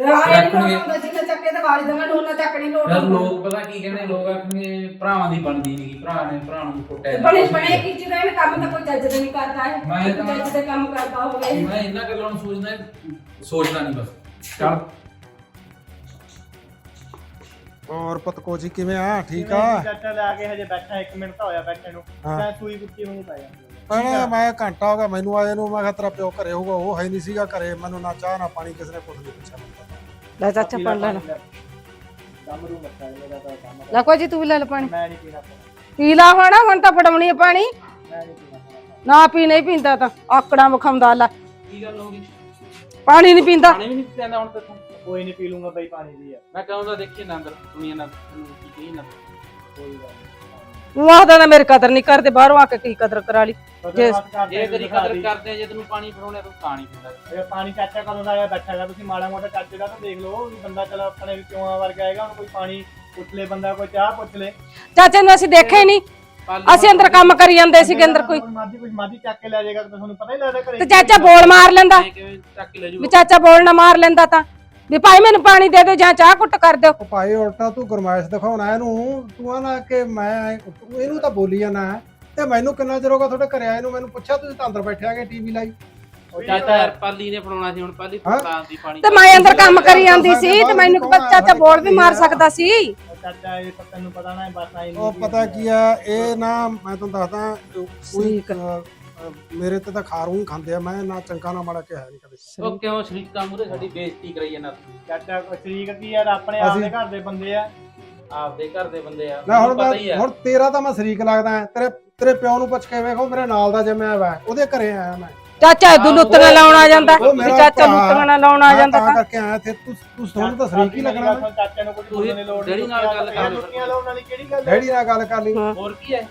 ਤੇ ਆਇਆ ਨਹੀਂ ਰੱਖਣਗੇ। ਹੁੰਦਾ ਜਿੰਨੇ ਚੱਕੇ ਤੇ ਵਾਲੀ ਦਵਾਂ ਉਹਨਾਂ ਚੱਕ ਨਹੀਂ ਲੋੜ ਫਿਰ ਲੋਕ ਪਤਾ ਕੀ ਕਹਿੰਦੇ ਲੋਕ ਆਖਣਗੇ ਭਰਾਵਾਂ ਦੀ ਬਣਦੀ ਨਹੀਂ ਭਰਾ ਨੇ ਭਰਾ ਨੂੰ ਕੁੱਟਿਆ ਤੇ ਬਣੇ ਬਣੇ ਕੀ ਚੀਜ਼ ਇਹ ਕੰਮ ਤਾਂ ਕੋਈ ਚੱਜ ਦੇ ਨਹੀਂ ਕਰਦਾ ਹੈ ਮੈਂ ਤਾਂ- ਚੱਜ ਦੇ ਕੰਮ ਕਰਦਾ ਹੋਵੇ। ਮੈਂ ਇਹਨਾਂ ਗੱਲਾਂ ਨੂੰ ਸੋਚਦਾ ਸੋਚਦਾ ਨਹੀਂ ਬਸ। ਚੱਲ। ਹੋਰ ਪਤਕੋ ਜੀ ਕਿਵੇਂ ਆ? ਠੀਕ ਆ? ਚਾਚਾ ਲੈ ਕੇ ਹਜੇ ਬੈਠਾ 1 ਮਿੰਟ ਤਾਂ ਹੋਇਆ ਬੈਠੇ ਨੂੰ। ਹਾਂ। ਮੈਂ ਸੂਈ ਕੁੱਤੀ ਨੂੰ ਪੈ ਪਹਿਲਾਂ ਮੈਂ ਘੰਟਾ ਹੋ ਗਿਆ ਮੈਨੂੰ ਆਏ ਨੂੰ ਮੈਂ ਕਿਹਾ ਤੇਰਾ ਪਿਓ ਘਰੇ ਹੋਊਗਾ ਉਹ ਹੈ ਨਹੀਂ ਸੀਗਾ ਘਰੇ ਮੈਨੂੰ ਨਾ ਚਾਹ ਨਾ ਪਾਣੀ ਕਿਸੇ ਨੇ ਕੁਝ ਨਹੀਂ ਪੁੱਛਿਆ। ਲੈ ਚਾਚਾ ਪੜ ਲੈਣਾ। ਕੰਮ ਰੂ ਮੱਤਾ ਮੇਰਾ ਤਾਂ ਕੰਮ ਲੈ ਕੋਈ ਜੀ ਤੂੰ ਵੀ ਲੈ ਲੈ ਪਾਣੀ। ਮੈਂ ਨਹੀਂ ਪੀਣਾ ਪਾਣੀ, ਪੀ ਲਾ ਹੁਣ ਹੁਣ ਤਾਂ ਫੜਾਉਣੀ ਹੈ ਪਾਣੀ। ਮੈਂ ਨਹੀਂ ਪੀਣਾ ਪਾਣੀ। ਨਾ ਪੀ ਨਹੀਂ ਪੀਂਦਾ ਤਾਂ ਆਕੜਾ ਵਿਖਾਉਂਦਾ ਲੈ। ਕੀ ਗੱਲ ਹੋ ਗਈ? ਪਾਣੀ ਨਹੀਂ ਪੀਂਦਾ। ਪਾਣੀ ਵੀ ਨਹੀਂ ਪੀਂਦਾ ਹੁਣ ਤੇ ਤੂੰ। ਕੋਈ ਨਹੀਂ ਪੀ ਲੂੰਗਾ ਬਈ ਪਾਣੀ ਦੀ ਯਾਰ ਮੈਂ ਕਹਾਂ ਤਾਂ ਦੇਖੀ ਨਾ ਅੰਦਰ ਦੁਨੀਆ ਨਾਲ ਕੀ ਕਹੀ ਨਾ ਕੋਈ ਗੱਲ ਤੂੰ ਆਖਦਾ ਨਾ ਮੇਰੀ ਕਦਰ ਨਹੀਂ ਕਰਦੇ ਬਾਹਰੋਂ ਆ ਕੇ ਕੀ ਕਦਰ ਕਰਾ ਲਈ। ਜੇ- ਜੇ ਤੇਰੀ ਕਦਰ ਕਰਦੇ ਜੇ ਤੈਨੂੰ ਪਾਣੀ ਫੜਾਉਣਾ ਤੂੰ ਤਾਂ ਨਹੀਂ ਪੀਂਦਾ ਇਹ ਪਾਣੀ ਚਾਚਾ ਕਦੋਂ ਦਾ ਆਇਆ ਬੈਠਾ ਹੈਗਾ ਤੁਸੀਂ ਮਾੜਾ ਮੋਟਾ ਚਾਚੇ ਦਾ ਤਾਂ ਦੇਖ ਲਓ ਵੀ ਬੰਦਾ ਚਲ ਆਪਣੇ ਵੀ ਕਿਉਂ ਵਰਗਾ ਆਏਗਾ ਉਹਨੂੰ ਕੋਈ ਪਾਣੀ ਪੁੱਛ ਲੈ ਬੰਦਾ ਕੋਈ ਚਾਹ ਪੁੱਛ ਲੈ। ਚਾਚੇ ਨੂੰ ਅਸੀਂ ਦੇਖਿਆ ਹੀ ਨਹੀਂ। ਅਸੀਂ ਅੰਦਰ ਕੰਮ ਕਰੀ ਜਾਂਦੇ ਸੀਗੇ ਅੰਦਰ ਕੋਈ। ਮਾਦੀ ਕੁਝ ਮਾਦੀ ਚੱਕ ਕੇ ਲੈ ਜਾਏਗਾ ਤਾਂ ਤੁਹਾਨੂੰ ਪਤਾ ਹੀ ਲੱਗਦਾ ਘਰੇ ਤੇ ਚਾਚਾ ਬੋਲ ਮਾਰ ਲੈਂਦਾ। ਕਿਵੇਂ ਚੱਕ ਕੇ ਲੈ ਵੀ ਜੂ ਚਾਚਾ ਬੋਲ ਨਾ ਮਾਰ ਲੈਂਦਾ ਤਾਂ। ਵੀ ਭਾਈ ਮੈਨੂੰ ਪਾਣੀ ਦੇ ਦਿਓ ਜਾਂ ਚਾਹ ਕੁੱਟ ਕਰ ਦਿਓ। ਉਹ ਭਾਈ ਉਲਟਾ ਤੂੰ ਗਰਮਾਇਸ਼ ਦਿਖਾਉਣਾ ਇਹਨੂੰ। ਤੂੰ ਆ ਨਾ ਕਿ ਮੈਂ ਇਹਨੂੰ ਤਾਂ ਬੋਲੀ ਜਾਣਾ ਤੇ ਮੈਨੂੰ ਕਿੰਨਾ ਚਿਰ ਹੋ ਗਿਆ ਤੁਹਾਡੇ ਘਰੇ ਆਏ ਨੂੰ? ਮੈਨੂੰ ਪੁੱਛਿਆ ਤੁਸੀਂ ਤਾਂ ਅੰਦਰ ਬੈਠੇ ਆਗੇ ਟੀਵੀ ਲਾਈ। ਉਹ ਚਾਚਾ ਯਾਰ ਪਾਲੀ ਨੇ ਫੜਾਉਣਾ ਸੀ ਹੁਣ ਪਾਲੀ? ਤਾਂ ਦੀ ਪਾਣੀ ਤੇ ਮੈਂ ਅੰਦਰ ਕੰਮ ਕਰੀ ਜਾਂਦੀ ਸੀ ਤੇ ਮੈਨੂੰ ਕੀ ਚਾਚਾ ਬੋਲ ਵੀ ਮਾਰ ਸਕਦਾ ਸੀ। ਚਾਚਾ ਇਹ ਤਾਂ ਤੈਨੂੰ ਪਤਾ ਨਾ ਇਹ ਬਸ ਆਈ ਉਹ ਪਤਾ ਕੀ ਆ ਇਹ ਨਾ ਮੈਂ ਤੁਹਾਨੂੰ ਦੱਸਦਾ ਕੋਈ ਮੇਰੇ ਤੇ ਤਾਂ ਖਾਰੂ ਹੀ ਖਾਂਦੇ ਆ ਮੈਂ ਨਾ ਚੰਗਾ ਨਾ ਮਾੜਾ ਕਿਹਾ ਨਹੀਂ ਕਦੇ। ਉਹ ਕਿਉਂ ਸ਼ਰੀਕਾ ਮੂਰੇ ਸਾਡੀ ਬੇਇੱਜ਼ਤੀ ਕਰਾਈ ਜਾਂਦਾ ਤੂੰ। ਚਾਚਾ ਕੋਈ ਸ਼ਰੀਕ ਕੀ ਯਾਰ ਆਪਣੇ ਆਪ ਅਸੀਂ- ਦੇ ਘਰ ਦੇ ਬੰਦੇ ਆ। ਆਪਦੇ ਘਰ ਦੇ ਬੰਦੇ ਆ। ਨਾ ਹੁਣ ਪਤਾ ਹੀ ਮੈਂ ਆ। ਹੁਣ ਤੇਰਾ ਤਾਂ ਮੈਂ ਸ਼ਰੀਕ ਲੱਗਦਾ ਹੈ। ਤੇਰੇ ਤੇਰੇ ਪਿਓ ਨੂੰ ਪੁੱਛ ਕੇ ਵੇਖੋ ਮੇਰੇ ਨਾਲ ਦਾ ਜੰਮਿਆ ਵਾ ਉਹਦੇ ਘਰੇ ਆਇਆ ਮੈਂ। ਚਾਚਾ ਇਦੂ ਲੁੱਤੀਆਂ ਲਾਉਣ ਆ ਜਾਂਦਾ। ਉਹ ਵੀ ਮੇਰਾ ਚਾਚਾ ਭਰਾ- ਨਾਲ ਲਾਉਣ ਆ ਮੈਂ ਜਾਂਦਾ ਤਾਂ। ਤਾਂ ਕਰਕੇ ਆਇਆ ਤੇ ਤੂੰ ਤੂੰ ਤੁਹਾਨੂੰ ਤਾਂ ਸ਼ਰੀਕ ਹੀ ਲੱਗਣਾ ਵਾ। ਚਾਚਾ ਨੂੰ ਕੁਝ ਤੂੰ ਬੋਲਣ ਦੀ ਲੋੜ ਡੈਡੀ ਨਾਲ ਗੱਲ ਕਰ। ਲਓ। ਲੁੱਟੀਆਂ ਲਾਉਣ ਵਾਲੀ ਕਿਹੜੀ ਗੱਲ ਹੈ ਡੈਡੀ ਨਾਲ ਗੱਲ ਕਰ ਲਈ। ਹੋਰ ਕੀ ਹੈ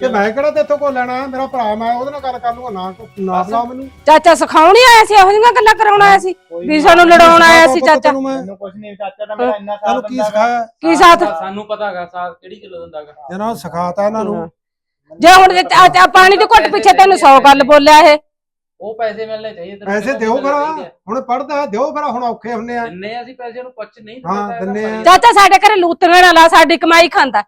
ਤੇ ਮੈਂ ਕਿਹੜਾ ਤੇਥੋਂ ਕੋ ਲੈਣਾ? ਮੇਰਾ ਭਰਾ ਮੈਂ ਉਹਦੇ ਨਾਲ ਗੱਲ ਕਰ ਲੂੰਗਾ ਨਾ ਨਾ ਬੁਲਾਓ ਮੈਨੂੰ। ਚਾਚਾ ਸਿਖਾਉਣ ਹੀ ਆਇਆ ਸੀ ਇਹੋ ਜਿਹੀਆਂ ਗੱਲਾਂ ਕਰਾਉਣ ਆਇਆ ਸੀ। ਵੀ ਸਾਨੂੰ ਲੜਾਉਣ ਆਇਆ ਸੀ ਚਾਚਾ। ਤੈਨੂੰ ਮੈਂ। ਮੈਨੂੰ ਕੁਝ ਨਹੀਂ ਚਾਚਾ ਤਾਂ ਮੇਰਾ ਇੰਨਾ ਸਾਥ ਕੀ ਦਿੰਦਾ ਸਿਖਾਇਆ? ਕੀ ਸਾਥ? ਸਾਨੂੰ ਪਤਾ ਹੈਗਾ ਸਾਥ ਕਿਹੜੀ ਕਿਲੋ ਦਿੰਦਾਗਾ ਇਹਨਾਂ ਨੂੰ ਸਿਖਾਤਾ ਇਹਨਾਂ ਨੂੰ। ਜੇ ਹੁਣ ਪਾਣੀ ਦੇ ਘੁੱਟ ਪਿੱਛੇ ਤੈਨੂੰ 100 ਗੱਲ ਬੋਲਿਆ ਇਹ। ਉਹ ਪੈਸੇ ਮਿਲਣੇ ਚਾਹੀਦੇ ਤੈਨੂੰ ਪੈਸੇ ਦਿਓ ਆ? ਹੁਣ ਪੜਦਾ ਦਿਓ ਭਰਾ ਹੁਣ ਔਖੇ ਹੁੰਨੇ ਆ। ਦਿੰਨੇ ਆ ਅਸੀਂ ਪੈਸੇ ਨੂੰ ਪੁੱਛ ਨਹੀਂ ਹਾਂ, ਪਤਾ ਹੈਗਾ ਦਿੰਨੇ ਆ। ਭਾਈ। ਚਾਚਾ ਸਾਡੇ ਘਰੇ ਲੂਤੀਆਂ ਨਾ ਲਾ ਸਾਡੀ ਕਮਾਈ ਖਾਂਦਾ।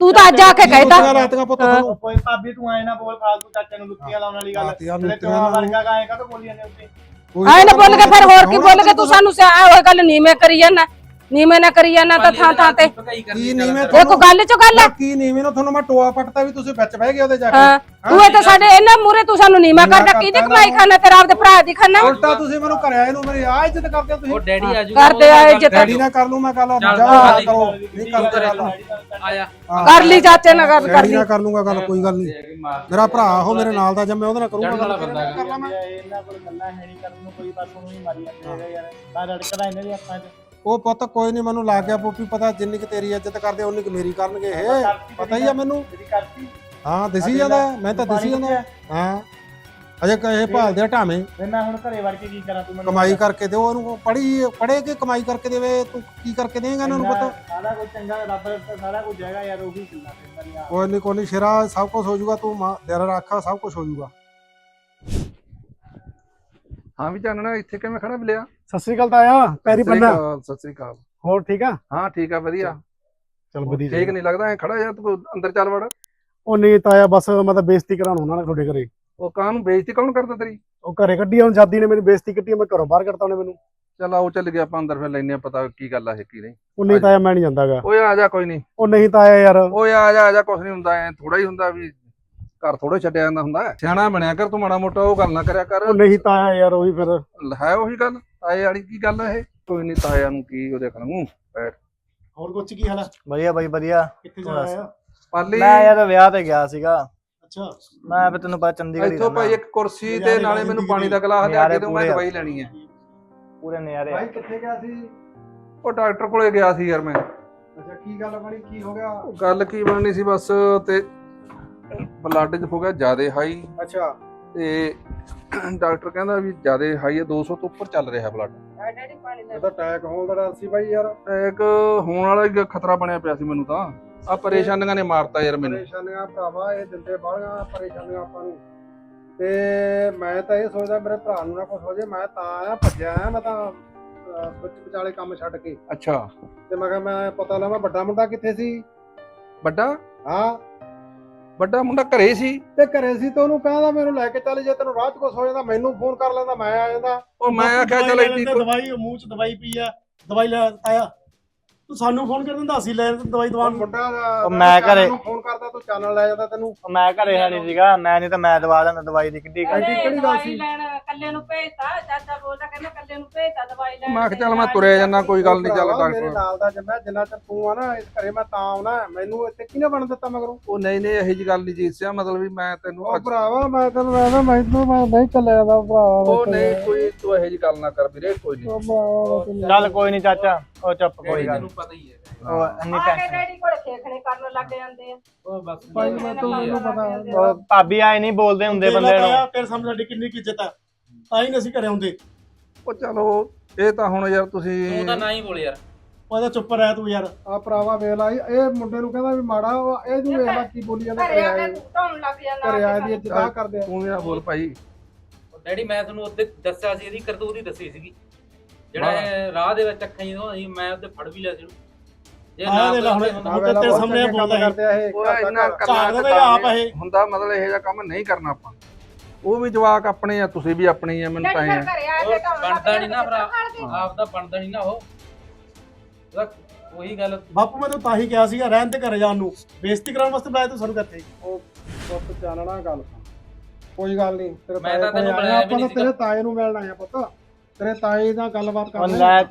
ਤੂੰ ਤਾਂ ਅੱਜ ਆ ਕੇ ਕਹਿਤਾ। ਲਾਤੀਆਂ ਪੁੱਤ ਤੁਹਾਨੂੰ ਕੋਈ ਭਾਬੀ ਤੂੰ ਆਏ ਨਾ ਬੋਲ ਫਾਲਤੂ ਚਾਚੇ ਨੂੰ ਲੁੱਟੀਆਂ ਲਾਉਣ ਵਾਲੀ ਗੱਲ। ਕਿਉਂ ਲਾਉਣ। ਵਰਗਾ ਗਾਏਗਾ ਤਾਂ ਬੋਲੀ ਜਾਂਦੇ ਉੱਤੇ ਕੋਈ ਆਏ ਨਾ ਬੋਲ ਕੇ ਫਿਰ ਹੋਰ ਕੀ ਬੋਲ ਕੇ ਤੂੰ ਸਾਨੂੰ ਸਿਆ ਉਹ ਗੱਲ ਨੀਵੇਂ ਕਰੀ ਜਾਂਦਾ। ਨੀਵੇਂ ਨਾ ਕਰੀ ਜਾਂਦਾ ਤਾਂ ਥਾਂ ਥਾਂ ਤੇ। ਭਕਾਈ ਕੀ ਨੀਵੇਂ। ਇਹ ਕੋਈ ਗੱਲ ਚ ਗੱਲ ਆ। ਕੀ ਨਹੀਂ ਮੈਨੂੰ ਤੁਹਾਨੂੰ ਮੈਂ ਟੋਆ ਪੱਟਦਾ ਵੀ ਤੁਸੀਂ ਵਿੱਚ ਬਹਿ ਗਏ ਉਹਦੇ ਜਾ ਕੇ। ਹਾਂ ਤੂੰ ਇਹ ਤਾਂ ਸਾਡੇ ਇਹਨਾਂ ਮੂਰੇ ਤੂੰ ਸਾਨੂੰ ਨੀਵਾ ਨੀਵਾਂ ਕਰਦਾ ਕਿਹਦੀ ਕਮਾਈ ਖਾਣਾ ਤੇਰਾ ਆਪਦੇ ਭਰਾ ਦੀ ਖਾਣਾ ਉਲਟਾ ਤੁਸੀਂ ਮੈਨੂੰ ਘਰੇ ਆਏ ਨੂੰ ਮੇਰੀ ਆ ਇੱਜ਼ਤ ਕਰਦੇ ਹੋ ਉਹ ਤੁਸੀਂ ਡੈਡੀ ਆ ਜੂਗਾ ਕਰਦੇ ਆ ਇੱਜ਼ਤ। ਡੈਡੀ ਨਾਲ ਕਰ ਲੂ ਮੈਂ ਗੱਲ ਜਾਓ ਚੱਲ, ਨਾ ਕਰੋ। ਨਹੀਂ ਕਰ ਕਰਦੇ ਗੱਲ ਆਇਆ। ਹਾਂ। ਕਰ ਲਈ ਚਾਚੇ ਨਾਲ ਗੱਲ ਕਰ ਡੈਡੀ ਲਈ। ਨਾਲ ਕਰ ਲੂੰਗਾ ਗੱਲ ਕੋਈ ਗੱਲ ਨਹੀਂ ਮੇਰਾ ਭਰਾ ਉਹ ਮੇਰੇ ਨਾਲ ਦਾ ਜੰਮਿਆ ਉਹਦੇ ਨਾਲ ਕਰੂੰਗਾ ਗੱਲ ਬੰਦਾ ਕਰ ਲਾਂ ਮੈਂ ਇਹਨਾਂ ਕੋਲ ਗੱਲਾਂ ਹੈ ਨਹੀਂ ਕਰਨ ਨੂੰ ਕੋਈ ਬਸ ਉਹਨੂੰ ਹੀ ਮਾਰੀ ਜਾਂਦੇ ਹੈਗੇ ਯਾਰ। ਤਾਂ ਰੜਕਦਾ ਇਹਨਾਂ ਦੀ ਅੱਖਾਂ 'ਚ। ਉਹ ਪੁੱਤ ਕੋਈ ਨਹੀਂ ਮੈਨੂੰ ਲੱਗ ਗਿਆ ਪੋਪੀ ਪਤਾ ਜਿੰਨੀ ਕਿ ਤੇਰੀ ਇੱਜ਼ਤ ਕਰਦੇ ਉਨੀ ਕਿ ਮੇਰੀ ਕਰਨਗੇ ਇਹ। ਪਤਾ ਹੀ ਆ ਮੈਨੂੰ। ਕਰਤੀ। ਹਾਂ ਦਿਸੀ ਜਾਂਦਾ ਮੈਂ ਤਾਂ ਦਿਸੀ ਜਾਂਦਾ। ਹਾਂ। ਅਜੇ ਕਹੇ ਭਾਲਦੇ ਆ ਢਾਵੇਂ। ਫਿਰ ਮੈਂ ਹੁਣ ਘਰੇ ਵੜ ਕੇ ਕੀ ਕਰਾਂ ਤੂੰ ਮੈਨੂੰ ਕਮਾਈ ਕਰਕੇ ਦਿਓ ਉਹਨੂੰ ਪੜੀ ਪੜੇ ਕਿ ਕਮਾਈ ਕਰਕੇ ਦੇਵੇ ਤੂੰ ਕੀ ਕਰਕੇ ਦੇਂਗਾ ਇਹਨਾਂ ਨੂੰ ਪਤਾ? ਸਾਰਾ ਕੁਝ ਚੰਗਾ ਰੱਬ ਦਾ ਸਾਰਾ ਕੁਝ ਹੈਗਾ ਯਾਰ ਉਹੀ ਫਿਰ ਮੇਰੀਆਂ। ਕੋਈ ਨਹੀਂ ਕੋਈ ਨਹੀਂ ਸ਼ੇਰਾ ਸਭ ਕੁਝ ਹੋ ਜਾਊਗਾ ਤੂੰ ਮਾ- ਦਿਲ ਰੱਖ ਸਭ ਕੁਝ ਹੋ ਜਾਊਗਾ। ਹਾਂ ਵੀ ਚਾਨਣਾ ਇੱਥੇ ਕਿਵੇਂ ਖੜਾ ਮਿਲਿਆ? ਸਤਿ ਸ੍ਰੀ ਅਕਾਲ ਤਾਇਆ ਪੈਰੀ ਅਕਾਲ, ਸਤਿ ਸ੍ਰੀ ਅਕਾਲ। ਹੋਰ ਠੀਕ ਆ? ਹਾਂ ਠੀਕ ਆ ਵਧੀਆ। ਚਲ ਠੀਕ ਨਹੀਂ ਲੱਗਦਾ ਐ ਖੜਾ ਯਾਰ ਤੂੰ ਅੰਦਰ ਚੱਲ ਵੜ। ਉਹ ਨਹੀਂ ਤਾਇਆ ਬਸ ਮੈਂ ਤਾਂ ਬੇਇੱਜ਼ਤੀ ਕਰਾਉਣ ਉਹਨਾਂ ਨੇ ਤੁਹਾਡੇ ਘਰੇ। ਉਹ ਕਾਂ ਨੂੰ ਬੇਇੱਜ਼ਤੀ ਕੌਣ ਕਰਦਾ ਤੇਰੀ? ਉਹ ਘਰੇ ਕੱਢੀ ਹੁਣ ਜਾਦੀ ਨੇ ਮੇਰੀ ਬੇਇੱਜ਼ਤੀ ਕੀਤੀ ਮੈਂ ਘਰੋਂ ਬਾਹਰ ਕੱਢਤਾ ਉਹਨੇ ਮੈਨੂੰ। ਚੱਲ ਆਓ ਚੱਲ ਗਿਆ ਆਪਾਂ ਅੰਦਰ ਫਿਰ ਲੈਨੇ ਆ ਪਤਾ ਕੀ ਗੱਲ ਆ ਇਹ ਕੀ ਨਹੀਂ। ਉਹ ਨਹੀਂ ਤਾਇਆ ਮੈਂ ਨਹੀਂ ਜਾਂਦਾਗਾ। ਓਏ ਆ ਜਾ ਕੋਈ ਨਹੀਂ। ਉਹ ਨਹੀਂ ਤਾਇਆ ਯਾਰ। ਓਏ ਆ ਜਾ ਆ ਜਾ ਕੁਛ ਨਹੀਂ ਹੁੰਦਾ ਐ ਥੋੜਾ ਹੀ ਹੁੰਦਾ ਵੀ ਘਰ ਥੋੜਾ ਛੱਡਿਆ ਜਾਂਦਾ ਹੁੰਦਾ। ਸਿਆਣਾ ਬਣਿਆ ਕਰ ਤੂੰ ਮਾੜਾ ਮੋਟਾ ਉਹ ਗੱਲ ਨਾ ਕਰਿਆ ਕਰ। ਉਹ ਨਹੀਂ ਤਾਇਆ ਯਾਰ ਉਹੀ ਫਿਰ। ਹੈ ਉਹੀ ਗੱਲ। ਤਾਏ ਵਾਲੀ ਕੀ ਗੱਲ ਹੈ ਇਹ? ਕੋਈ ਨਹੀਂ ਤਾਇਆ ਨੂੰ ਕੀ ਉਹਦੇ ਖਣੂ ਹੋਰ ਕੁਛ ਕੀ ਹਾਲ ਹੈ ਵਧੀਆ ਬਾਈ ਵਧੀਆ। ਕਿੱਥੇ ਜਾ ਰਿਹਾ? ਪਾਲੀ। ਮੈਂ ਯਾਰ ਵਿਆਹ ਤੇ ਗਿਆ ਸੀਗਾ। ਅੱਛਾ। ਮੈਂ ਵੀ ਤੈਨੂੰ ਪਤਾ ਚੰਡੀਗੜ੍ਹ ਹੀ ਇੱਥੋਂ ਭਾਈ ਇੱਕ ਕੁਰਸੀ ਤੇ ਨਾਲੇ ਮੈਨੂੰ ਪਾਣੀ ਦਾ ਗਲਾਸ ਲਿਆ ਕੇ ਦਿਓ ਮੈਂ ਆ। ਦਵਾਈ ਲੈਣੀ ਹੈ ਪੂਰੇ ਨਜ਼ਾਰੇ ਆ। ਭਾਈ ਕਿੱਥੇ ਗਿਆ ਸੀ? ਉਹ ਡਾਕਟਰ ਕੋਲੇ ਗਿਆ ਸੀ ਯਾਰ ਮੈਂ। ਅੱਛਾ ਕੀ ਗੱਲ ਬਣੀ ਕੀ ਹੋ ਗਿਆ? ਉਹ ਗੱਲ ਕੀ ਬਣਨੀ ਸੀ ਬਸ ਤੇ ਬਲੱਡ ਚ ਹੋ ਗਿਆ ਜਿਆਦੇ ਹਾਈ ਅੱਛਾ। ਤੇ ਡਾਕਟਰ ਕਹਿੰਦਾ ਵੀ ਜਿਆਦੇ ਹਾਈ ਹੈ 200 ਤੋਂ ਉੱਪਰ ਚੱਲ ਰਿਹਾ ਬਲੱਡ ਇਹ ਤਾਂ ਅਟੈਕ ਹੋਣ ਦਾ ਡਰ ਸੀ ਬਾਈ ਯਾਰ। ਇੱਕ ਹੋਣ ਵਾਲਾ ਹੀ ਖਤਰਾ ਬਣਿਆ ਪਿਆ ਸੀ ਮੈਨੂੰ ਤਾਂ। ਆ ਪਰੇਸ਼ਾਨੀਆਂ ਨੇ ਮਾਰਤਾ ਯਾਰ ਮੈਨੂੰ। ਪਰੇਸ਼ਾਨੀਆਂ ਭਰਾਵਾ ਇਹ ਦਿੰਦੇ ਬਾਹਲੀਆਂ ਪਰੇਸ਼ਾਨੀਆਂ ਆਪਾਂ ਨੂੰ। ਤੇ ਮੈਂ ਤਾਂ ਇਹ ਸੋਚਦਾ ਮੇਰੇ ਭਰਾ ਨੂੰ ਨਾ ਕੁਝ ਹੋ ਜੇ ਮੈਂ ਤਾਂ ਆਇਆ ਭੱਜਿਆ ਆਇਆ ਮੈਂ ਤਾਂ ਵਿੱਚ ਵਿਚਾਲੇ ਕੰਮ ਛੱਡ ਕੇ। ਅੱਛਾ। ਤੇ ਮੈਂ ਕਿਹਾ ਮੈਂ ਪਤਾ ਲਾਵਾਂ ਵੱਡਾ ਮੁੰਡਾ ਕਿੱਥੇ ਸੀ? ਵੱਡਾ? ਹਾਂ। ਵੱਡਾ ਮੁੰਡਾ ਘਰੇ ਸੀ। ਤੇ ਘਰੇ ਸੀ ਤੇ ਉਹਨੂੰ ਕਹਿੰਦਾ ਮੈਨੂੰ ਲੈ ਕੇ ਚੱਲ ਜੇ ਤੈਨੂੰ 'ਚ ਕੁਝ ਹੋ ਜਾਂਦਾ ਮੈਨੂੰ ਫੋਨ ਕਰ ਲੈਂਦਾ ਮੈਂ ਆ ਜਾਂਦਾ। ਉਹ ਮੈਂ ਆਖਿਆ ਚੱਲ ਇੱਡੀ ਦਵਾਈ ਮੂੰਹ ਚ ਦਵਾਈ ਪੀ ਆ ਦਵਾਈ ਲੈ ਆਇਆ। ਤੂੰ ਸਾਨੂੰ ਫੋਨ ਕਰ ਦਿੰਦਾ ਅਸੀਂ ਲੈ ਦਵਾਈ ਦਵਾਨ ਮੁੰਡਾ ਉਹ ਮੈਂ ਘਰੇ- ਫੋਨ ਕਰਦਾ ਤੂੰ ਚਾਨਣ ਲੈ ਜਾਂਦਾ ਤੈਨੂੰ। ਮੈਂ ਘਰੇ ਹੈ ਨਹੀਂ ਸੀਗਾ ਮੈਂ ਨਹੀਂ ਤਾਂ ਮੈਂ ਦਵਾ ਦਿੰਦਾ ਦਵਾਈ ਦੀ ਕਿੱਡੀ ਐਡੀ ਕਿਹੜੀ ਗੱਲ ਸੀ? ਲੈਣ ਕੱਲੇ ਨੂੰ ਭੇਜਤਾ ਚਾਚਾ ਬੋਲਦਾ ਕਹਿੰਦਾ ਕੱਲੇ ਨੂੰ ਭੇਜਤਾ ਦਵਾਈ ਲੈਣ। ਮੈਂ ਕਿਹਾ ਚੱਲ ਮੈਂ ਤੁਰਿਆ ਜਾਂਦਾ ਕੋਈ ਗੱਲ ਨਹੀਂ ਚੱਲ ਭਰਾਵਾ, ਮੇਰੇ ਡਾਕਟਰ ਨਾਲ ਦਾ ਜੰਮਿਆ ਜਿੰਨਾ ਚਿਰ ਤੂੰ ਆ ਨਾ ਇਸ ਘਰੇ ਮੈਂ ਤਾਂ ਆਉਣਾ ਮੈਨੂੰ ਇੱਥੇ ਕਿਹਨੇ ਬਣ ਦਿੱਤਾ ਮਗਰੋਂ? ਉਹ ਨਹੀਂ ਨਹੀਂ ਇਹੋ ਜੀ ਗੱਲ ਨਹੀਂ ਜੀਤ ਸਿਆ ਮਤਲਬ ਵੀ ਮੈਂ ਤੈਨੂੰ ਉਹ ਭਰਾਵਾ ਮੈਂ ਤੈਨੂੰ ਕਹਿੰਦਾ ਮੈਨੂੰ ਮੈਂ ਨਹੀਂ ਚੱਲਿਆ ਜਾਂਦਾ ਭਰਾਵਾ ਉਹ ਨਹੀਂ ਕੋਈ ਤੂੰ ਇਹੋ ਜੀ ਗੱਲ ਨਾ ਕਰ ਵੀਰੇ ਕੋਈ ਨਹੀਂ। ਚੱਲ ਕੋਈ ਨਹੀਂ ਚਾਚਾ। ਉਹ ਚੁੱਪ ਕੋਈ ਗੱਲ ਤੈਨੂੰ ਪਤਾ ਹੀ ਹੈ। ਉਹ ਇੰਨੀ ਆ ਕੇ ਟੈਨਸ਼ਨ ਡੈਡੀ ਕੋਲ ਖੇਖਣੇ ਕਰਨ ਲੱਗ ਜਾਂਦੇ ਆ। ਉਹ ਬਸ ਭਾਈ ਮੈਂ ਤਾਂ ਮੈਨੂੰ ਪਤਾ ਉਹ ਭਾਬੀ ਆਏ ਨਹੀਂ ਬੋਲਦੇ ਹੁੰਦੇ ਬੰਦੇ ਨੂੰ। ਤੇਰੇ ਸਾਹਮਣੇ ਸਾਡੀ ਕਿੰਨੀ ਕੀ ਇੱਜ਼ਤ ਆ। ਤਾਂ ਹੀ ਨਹੀਂ ਅਸੀਂ ਘਰੇ ਹੁੰਦੇ ਉਹ ਚਲੋ ਇਹ ਤਾਂ ਹੁਣ ਯਾਰ ਤੁਸੀਂ ਤੂੰ ਤਾਂ ਨਾ ਹੀ ਬੋਲ ਯਾਰ। ਉਹਦਾ ਚੁੱਪ ਰਹਿ ਤੂੰ ਯਾਰ। ਆ ਭਰਾਵਾ ਵੇਖ ਲਾ ਇਹ ਮੁੰਡੇ ਨੂੰ ਕਹਿੰਦਾ ਵੀ ਮਾੜਾ ਉਹ ਇਹ ਨੂੰ ਵੇਖ ਲਾ ਕੀ ਬੋਲੀ ਜਾਂਦਾ ਘਰੇ ਆ ਕੇ ਢਾਉਣ ਲੱਗ ਜਾਂਦਾ ਘਰੇ ਆਏ ਦੀ ਇੱਜ਼ਤ ਆ ਕਰਦੇ ਆ। ਤੂੰ ਵੀ ਨਾ ਬੋਲ ਭਾਈ। ਡੈਡੀ ਮੈਂ ਤੁਹਾਨੂੰ ਉਹਦੇ ਦੱਸਿਆ ਸੀ ਇਹਦੀ ਕਰਤੂਤ ਹੀ ਦੱਸੀ ਸੀਗੀ। ਜਿਹੜਾ ਇਹ ਰਾਹ ਦੇ ਵਿੱਚ ਅੱਖਾਂ ਜਦੋਂ ਸੀ ਮੈਂ ਉਹਦੇ ਫੜ ਵੀ ਲਿਆ ਸੀ ਉਹਨੂੰ। ਜੇ ਆਹ ਨਾ ਦੇ ਲਾ ਹੁਣ- ਕੋਈ ਹੁੰਦਾ- ਆ ਵੇਖ ਲਾ ਤੇਰੇ ਬਹੁਤ ਸਾਹਮਣੇ ਚੰਗੇ ਕੰਮ ਬੋਲਦਾ ਕਰਦੇ ਆ ਇਹ ਉਹ ਘਰ ਦਾ ਇੰਨਾ ਘਰ। ਕਰਨਾ ਝਾੜਦਾ ਤਾਂ ਤਾਂ ਆਪ ਇਹ ਹੁੰਦਾ ਮਤਲਬ ਇਹੋ ਜਿਹਾ ਕੰਮ ਨਹੀਂ ਕਰਨਾ ਆਪਾਂ ਉਹ ਵੀ ਜਵਾਕ ਆਪਣੇ ਆ ਤੁਸੀਂ ਵੀ ਆਪਣੇ ਹੀ ਆ ਮੈਨੂੰ ਤਾਂ ਡੈਡੀ ਐਂ ਫਿਰ ਆ। ਘਰੇ ਆ ਉਹ ਕੇ ਢਾਉਣ ਲੱਗ ਬਣਦਾ ਨੀ ਨਾ ਜਾਂਦੇ, ਭਰਾ। ਖਾਣ ਦੇ। ਆਪ ਦਾ ਬਣਦਾ ਨਹੀਂ ਨਾ ਉਹ ਉਹਦਾ ਉਹੀ ਗੱਲ ਬਾਪੂ ਮੈਂ ਤਾਂ ਤਾਂ ਹੀ ਕਿਹਾ ਸੀਗਾ ਰਹਿਣ ਤੇ ਘਰੇ ਜਾਣ ਨੂੰ ਬੇਇੱਜ਼ਤੀ ਕਰਾਉਣ ਵਾਸਤੇ ਬੁਲਾਇਆ ਤੂੰ ਸਾਨੂੰ ਕਿੱਥੇ ਉਹ ਪੁੱਤ ਚਾਨਣਾ ਗੱਲ ਸੁਣ। ਕੋਈ ਗੱਲ ਨਹੀਂ ਤੇਰੇ ਮੈਂ ਤਾਏ ਤਾਂ ਤੈਨੂੰ ਕੋਲ ਆਏ ਬੁਲਾਇਆ ਵੀ ਆਪਾਂ ਨਹੀਂ ਤਾਂ ਤੇਰੇ ਤਾਏ ਨੂੰ ਮਿਲਣ ਆਏ ਆ ਪੁੱਤ ਤੇਰੇ ਤਾਏ ਨਾਲ ਗੱਲਬਾਤ ਕਰਨੀ ਲੈ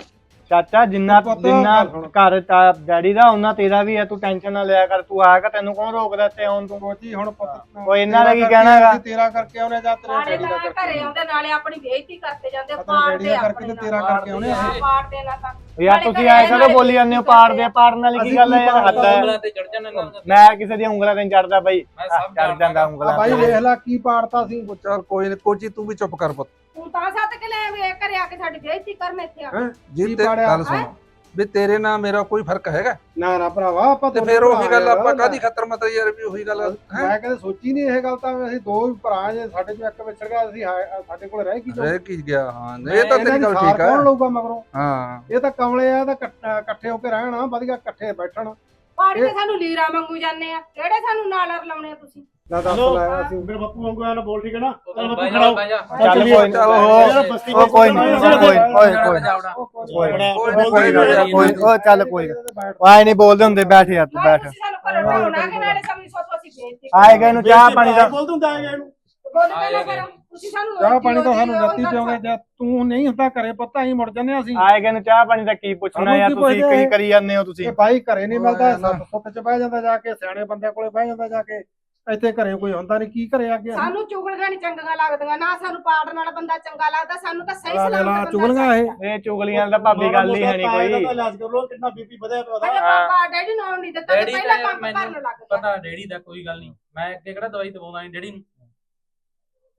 ਚਾਚਾ ਜਿੰਨਾ ਤੂੰ ਪਤਾ ਜਿੰਨਾ ਗੱਲ ਸੁਣ। ਘਰ ਤਾਂ ਡੈਡੀ ਦਾ ਉਹਨਾਂ ਤੇਰਾ ਵੀ ਹੈ ਤੂੰ ਟੈਨਸ਼ਨ ਨਾ ਲਿਆ ਕਰ ਤੂੰ ਆਇਆ ਕਰ ਤੈਨੂੰ ਕੌਣ ਰੋਕਦਾ ਇੱਥੇ ਆਉਣ ਤੋਂ? ਕੋਚੀ ਹੁਣ ਪੁੱਤ ਉਹ ਇਹਨਾਂ ਦਾ ਕੀ ਤੇਰਾ ਕਹਿਣਾ ਹੈਗਾ? ਕਰਕੇ ਤੇਰਾ ਕਰਕੇ ਉਹਨੇ ਜਾਂ ਤੇਰੇ ਨਾਲੇ ਡੈਡੀ ਦਾ ਤਾਂ ਕਰਕੇ ਘਰੇ ਆਉਂਦੇ ਨਾਲੇ ਆਪਣੀ ਬੇਇੱਜ਼ਤੀ ਕਰਦੇ ਜਾਂਦੇ ਆਪਣੇ ਪਾੜ ਡੈਡੀ ਦੇ ਦਾ ਕਰਕੇ ਤੇ ਤੇਰਾ। ਕਰਕੇ ਉਹਨੇ ਹਾਂ, ਪਾੜ ਦੇ ਨਾ ਤਾਂ। ਯਾਰ ਨਾਲੇ ਤੁਸੀਂ ਘਰੇ ਆਏ ਕਦੋਂ ਨਾਲੇ ਬੋਲੀ ਜਾਂਦੇ ਹੋ ਪਾੜਦੇ ਆ ਪਾੜਨ ਵਾਲੀ ਕੀ ਗੱਲ ਹੈ ਯਾਰ ਹੱਦ ਹੈ। ਉਂਗਲਾਂ ਤੇ ਚੜ ਜਾਣਾ ਨਾ ਮੈਂ ਕਿਸੇ ਦੀਆਂ ਉਂਗਲਾਂ ਤੇ ਨਹੀਂ ਚੜਦਾ ਬਾਈ। ਮੈਂ ਸਭ ਚੜ ਜਾਂਦਾ ਆ ਉਂਗਲਾਂ ਬਾਈ ਤੇ। ਵੇਖ ਲੈ ਕੀ ਪਾੜਤਾ ਸੀ। ਕੋਈ ਨੀ ਕੋਚੀ ਤੂੰ ਵੀ ਚੁੱਪ ਕਰ ਪੁੱਤ। ਤੂੰ ਤਾਂ ਸੱਤ ਕੇ ਲੈ ਵੀ ਘਰੇ ਆ ਕੇ ਸਾਡੀ ਬੇਇੱਜ਼ਤੀ ਕਰਨ ਇੱਥੇ ਆ ਹੈਂ? ਜੀ ਕੀ ਤੇ ਪਾੜਿਆ? ਗੱਲ ਸੁਣ ਵੀ ਤੇਰੇ ਨਾਲ ਮੇਰਾ ਕੋਈ ਫ਼ਰਕ ਹੈਗਾ? ਨਾ ਨਾ ਭਰਾਵਾ ਆਪਾਂ ਤੇ ਦੋਨੇ ਫਿਰ ਉਹੀ ਭਰਾ ਗੱਲ ਯਾਰ। ਆਪਾਂ ਕਾਦੀ ਖਤਰ ਮਤ ਯਾਰ ਵੀ ਉਹੀ ਗੱਲ ਹੈ? ਮੈਂ ਕਦੇ ਸੋਚੀ ਨਹੀਂ ਇਹ ਗੱਲ ਤਾਂ ਵੀ ਅਸੀਂ ਦੋ ਭਰਾ ਜੇ ਸਾਡੇ ਚੋਂ ਇੱਕ ਵਿਛੜ ਗਿਆ ਅਸੀਂ ਹਾਏ- ਸਾਡੇ ਕੋਲ ਰਹਿ ਕੀ ਜਾਊ? ਰਹਿ ਕੀ ਗਿਆ ਹਾਂ। ਇਹ ਤਾਂ ਇਹਨਾਂ ਤੇਰੀ ਦੀ ਗੱਲ ਸਾਰ ਠੀਕ ਹੈ ਕੌਣ ਲਊਗਾ ਮਗਰੋਂ? ਹਾਂ। ਇਹ ਤਾਂ ਕਮਲੇ ਆ ਇਹ ਤਾਂ ਇਕੱਠ- ਇਕੱਠੇ ਹੋ ਕੇ ਰਹਿਣ ਵਧੀਆ ਇਕੱਠੇ ਬੈਠਣ। ਪਾੜੀ ਤੇ ਸਾਨੂੰ ਲੀਰਾ ਮੰਗੂ ਜਾਂਦੇ ਆ। ਕਿਹੜੇ ਸਾਨੂੰ ਨਾਲ ਲਾਉਣੇ ਆ ਤੁਸੀਂ? ਨਾ ਦੱਸ। ਲੈ ਅਸੀਂ ਮੇਰੇ ਬਾਪੂ ਵਾਂਗੂ ਐ ਨਾ ਬੋਲ ਠੀਕ ਹੈ ਨਾ? ਚੱਲ ਬਾਪੂ ਖੜਾ ਹੋ ਚੱਲ ਕੋਈ ਨੀ, ਉਹ ਕੋਈ ਨਹੀਂ ਕੋਈ ਕੋਈ ਕੋਈ ਕੋਈ ਉਹ ਚੱਲ ਕੋਈ। ਆਏ ਨਹੀਂ ਬੋਲਦੇ ਹੁੰਦੇ ਬੈਠ ਯਾਰ ਤੂੰ ਬੈਠ। ਚਾਹ ਪਾਣੀ ਦਾ। ਆਏਗਾ ਇਹਨੂੰ ਚਾਹ ਤਾਂ ਸਾਨੂੰ ਉਹੀ ਦਿੱਤੀ ਗੱਲ ਪਿਓਗੇ ਜੇ ਤੂੰ ਨਹੀਂ ਹੁੰਦਾ ਘਰੇ ਪੁੱਤ ਅਸੀਂ ਮੁੜ ਜੰਨੇ ਅਸੀਂ। ਆਏ ਗਏ ਨੂੰ ਚਾਹ ਪਾਣੀ ਦਾ ਕੀ ਪੁੱਛਣਾ ਯਾਰ ਤੁਸੀਂ ਕੀ ਕਰੀ ਜਾਂਦੇ ਹੋ ਤੁਸੀਂ। ਬਾਈ ਘਰੇ ਨਹੀਂ ਮਿਲਦਾ ਸੁੱਤ ਚ ਬਹਿ ਜਾਂਦਾ ਜਾ ਕੇ ਸਿਆਣੇ ਬੰਦੇ ਕੋਲੇ ਬਹਿ ਜਾਂਦਾ ਜਾ ਕੇ। ਇੱਥੇ ਘਰੇ ਕੋਈ ਹੁੰਦਾ ਨਹੀਂ ਕੀ ਘਰੇ ਆ ਗਿਆ ਸਾਨੂੰ ਚੁਗਲੀਆਂ ਨਹੀਂ ਚੰਗੀਆਂ ਲੱਗਦੀਆਂ ਨਾ ਸਾਨੂੰ ਪਾੜਨ ਵਾਲਾ ਬੰਦਾ ਚੰਗਾ ਲੱਗਦਾ ਸਾਨੂੰ ਤਾਂ ਸਹੀ ਸਲਾਮਤ ਲਾ ਬੰਦਾ ਚੁਗਲੀਆਂ ਇਹ। ਇਹ ਚੁਗਲੀਆਂ ਦਾ ਭਾਬੀ ਗੱਲ ਹੀ ਹੈ ਨਹੀਂ ਕੋਈ। ਤਾਂ ਇਲਾਜ ਕਰ ਲੋ ਕਿੰਨਾ ਬੀਪੀ ਵਧਿਆ ਪਿਆ ਉਹਦਾ ਪਾਪਾ ਡੈਡੀ ਨੂੰ ਆਉਣ ਨਹੀਂ ਦਿੱਤਾ ਤੇ ਡੈਡੀ ਪਹਿਲਾਂ ਤਾਂ ਕੰਮ ਮੈਨੂੰ ਕਰਨ ਲੱਗ ਗਿਆ ਪਤਾ ਡੈਡੀ ਦਾ ਕੋਈ ਗੱਲ ਨਹੀਂ। ਮੈਂ ਅੱਗੇ ਕਿਹੜਾ ਦਵਾਈ ਦਵਾਉਂਦਾ ਨਹੀਂ ਡੈਡੀ ਨੂੰ?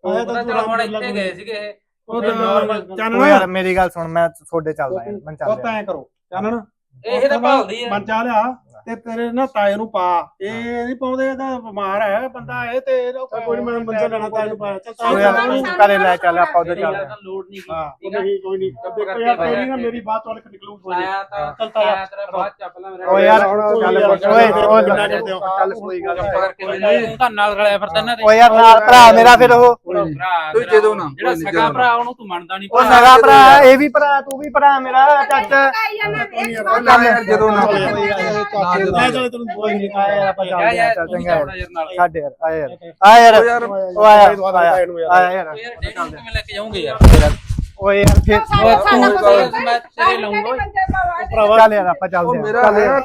ਆਇਆ ਪਤਾ ਤਾਂ ਚਲੋ ਹੁਣ ਤੂੰ ਇੱਥੇ ਗਏ। ਸੀਗੇ। ਇਹ ਉਹ ਫਿਰ normal- ਉਹ ਚਾਨਣਾ ਯਾਰ ਮੇਰੀ ਗੱਲ ਸੁਣ ਮੈਂ ਤੁਹਾਡੇ ਚੱਲਦਾ ਯਾਰ ਮੈਂ ਪੁੱਤ ਚੱਲਦਾ ਐ ਕਰੋ। ਚਾਨਣ ਇਹ ਤਾਂ ਭਾਲਦੀ ਆ। ਮੰਚਾ ਲਿਆ। ਤੇ ਤੇਰੇ ਨਾ ਤਾਏ ਨੂੰ ਪਾ ਇਹ ਨਹੀਂ ਪਾਉਂਦੇ ਇਹਦਾ ਬਿਮਾਰ ਹੈ ਬੰਦਾ ਇਹ ਤੇ ਇਹਦਾ ਚੱਲ ਕੋਈ ਨੀ ਮੈਂ ਮੰਜਾ ਲੈਣਾ ਤਾਂ ਇਹਨੂੰ ਪਾਇਆ ਚੱਲ ਨੂੰ ਘਰੇ ਲੈ ਚੱਲ ਆਪਾਂ ਚੱਲਦੇ ਤਾਂ ਲੋੜ ਨਹੀਂ ਹਾਂ। ਆ ਨਹੀਂ ਕੋਈ ਨਹੀਂ ਦੇਖੋ ਯਾਰ ਤੇਰੀ ਨਾ ਮੇਰੀ ਬਾਤ ਵਾਲੇ ਨਿਕਲੂ ਨੀ। ਆਇਆ ਤਾਂ ਚੱਲ ਤਾਇਆ। ਆਇਆ ਤੇਰਾ ਬਾਅਦ ਚ ਆਪਣਾ ਮੇਰਾ ਓ ਯਾਰ ਚੱਲ ਯਾਰ, ਓਏ ਚੱਲ ਹੋ? ਚੱਲ ਕੋਈ ਗੱਲ ਤਾਂ ਨਾਲ ਰਲਿਆ ਫਿਰਦਾ ਦੇ ਓ ਯਾਰ ਨਾਲ ਭਰਾ ਮੇਰਾ ਫਿਰ ਉਹ ਭਰਾ ਤੂੰ ਜਦੋਂ ਨਾ, ਜਿਹੜਾ ਨੀ, ਸਗਾ ਭਰਾ ਉਹਨੂੰ ਤੂੰ ਮੰਨਦਾ ਨਹੀਂ ਉਹ ਸਗਾ ਭਰਾ ਇਹ ਵੀ ਭਰਾ ਤੂੰ ਵੀ ਭਰਾ ਮੇਰਾ ਚਾਚਾ ਨਾ ਯਾਰ ਜਦੋਂ ਨਾ ਲੈ ਚੱਲ ਤੈਨੂੰ ਕੋਈ ਨਹੀਂ ਆਇਆ ਆਪਾਂ ਚੱਲਦੇ ਆ ਚੱਲ ਚੰਗਾ ਯਾਰ ਯਾਰ ਨਾਲ। ਛੱਡ ਯਾਰ ਆ ਯਾਰ। ਆ ਯਾਰ ਯਾਰ ਉਹ ਆਇਆ ਆਇਆ ਯਾਰ। ਯਾਰ। ਡੇਢ ਨੂੰ ਕਿਵੇਂ ਲੈ ਕੇ ਜਾਉਂਗੇ ਯਾਰ। ਓਏ ਯਾਰ। ਫਿਰ ਮੈਂ ਤੇਰੇ ਲਾਉਂਗਾ ਭਰਾਵਾ ਚੱਲ ਯਾਰ ਆਪਾਂ ਚੱਲਦੇ ਆ ਮੇਰਾ ਯਾਰ।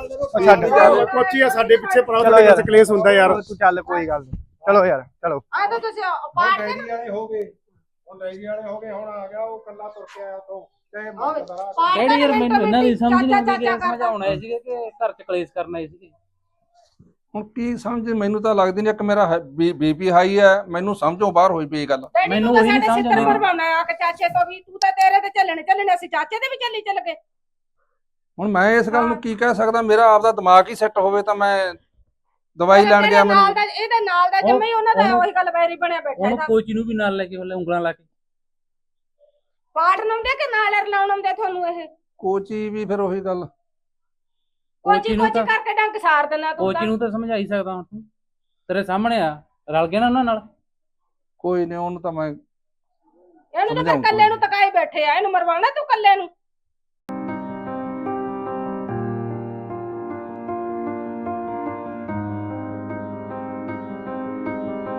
ਛੱਡ। ਯਾਰ, ਕੋਚੀ ਆ ਸਾਡੇ ਪਿੱਛੇ ਭਰਾ ਚਲੋ ਦੇ ਯਾਰ। ਵਿੱਚ ਕਲੇਸ਼ ਹੁੰਦਾ ਯਾਰ। ਤੂੰ ਚੱਲ ਕੋਈ ਗੱਲ ਨਹੀਂ। ਚਲੋ ਯਾਰ ਚਲੋ। ਆ ਤਾਂ ਤੁਸੀਂ ਡੈਡੀ ਵਾਲੇ ਹੋ ਗਏ। ਉਹ ਡੈਡੀ ਵਾਲੇ ਹੋ ਗਏ ਹੁਣ ਆ ਗਿਆ ਉਹ ਕੱਲਾ ਤੁਰ ਕੇ ਆਇਆ ਤੋਂ ਤੇ ਡੈਡੀ ਯਾਰ ਮੈਨੂੰ ਇਹਨਾਂ ਦੀ ਸਮਝ ਨਹੀਂ ਆਉਂਦੀ ਕਿ। ਸਮਝਾਉਣਾ ਹੈ ਸੀਗੇ ਕਿ ਘਰ ਚ ਕਲੇਸ਼ ਕਰਨਾ ਹੈ ਸੀਗੇ ਹੁਣ ਕੀ ਸਮਝ ਮੈਨੂੰ ਤਾਂ ਲੱਗਦੀ ਨਹੀਂ ਇੱਕ ਮੇਰਾ ਬੀਪੀ ਹਾਈ ਹੈ ਮੈਨੂੰ ਸਮਝੋਂ ਬਾਹਰ ਹੋਈ ਪਈ ਇਹ ਗੱਲ। ਮੈਨੂੰ ਉਹੀ ਨੀ ਸਾਡੇ ਸਮਝ ਆਉਂਦੀ। ਮਰਵਾਉਣਾ ਆ ਕਿ ਚਾਚੇ ਤੋਂ ਵੀ ਤੂੰ ਤਾਂ ਤੇਰੇ ਤੇ ਚੱਲਣੇ ਚੱਲਣੇ ਅਸੀਂ ਚਾਚੇ ਦੇ ਵੀ ਚੱਲੀ ਚੱਲ ਗਏ। ਹੁਣ ਮੈਂ ਇਸ ਗੱਲ ਨੂੰ ਕੀ ਕਹਿ ਸਕਦਾ ਮੇਰਾ ਆਪਦਾ ਦਿਮਾਗ ਹੀ ਸੈੱਟ ਹੋਵੇ ਤਾਂ ਮੈਂ ਦਵਾਈ ਲੈਣ ਗਿਆ ਮੈਨੂੰ। ਦਾ ਇਹਦੇ ਨਾਲ ਦਾ ਜੰਮੇ ਹੀ ਉਹਨਾਂ ਦਾ ਉਹੀ ਗੱਲ ਵੈਰੀ ਬਣਿਆ ਬੈਠਾ ਇਹਦਾ। ਕੋਚ ਨੂੰ ਵੀ ਨਾਲ ਲੈ ਕੇ ਹਲੇ ਉਂਗਲਾਂ ਲਾ ਕੇ। ਪਾੜ ਨੰਦੇ ਕਿ ਨਾਲ ਰਲਾਉਣ ਆਉਂਦੇ ਤੁਹਾਨੂੰ ਇਹ? ਕੋਚੀ ਵੀ ਫਿਰ ਉਹੀ ਗੱਲ। ਕੋਚੀ ਕੋਚੀ ਤਾਂ- ਕਰਕੇ ਡੰਗ ਸਾਰ ਦੇਣਾ ਤੂੰ ਕੋਚ ਤਾਂ। ਨੂੰ ਤਾਂ ਸਮਝਾਈ ਸਕਦਾ ਹੁਣ ਤੂੰ। ਤੇਰੇ ਸਾਹਮਣੇ ਆ ਰਲ ਗਿਆ ਨਾ ਉਹਨਾਂ ਨਾਲ? ਕੋਈ ਨਹੀਂ ਉਹਨੂੰ ਤਾਂ ਮੈਂ ਇਹਨੂੰ ਤਾਂ ਫਿਰ ਸਮਝਾਊਂ ਕੱਲੇ ਨੂੰ ਤਕਾਈ ਬੈਠੇ ਆ ਇਹਨੂੰ ਮਰਵਾਉਣਾ ਤੂੰ ਕੱਲੇ ਨੂੰ?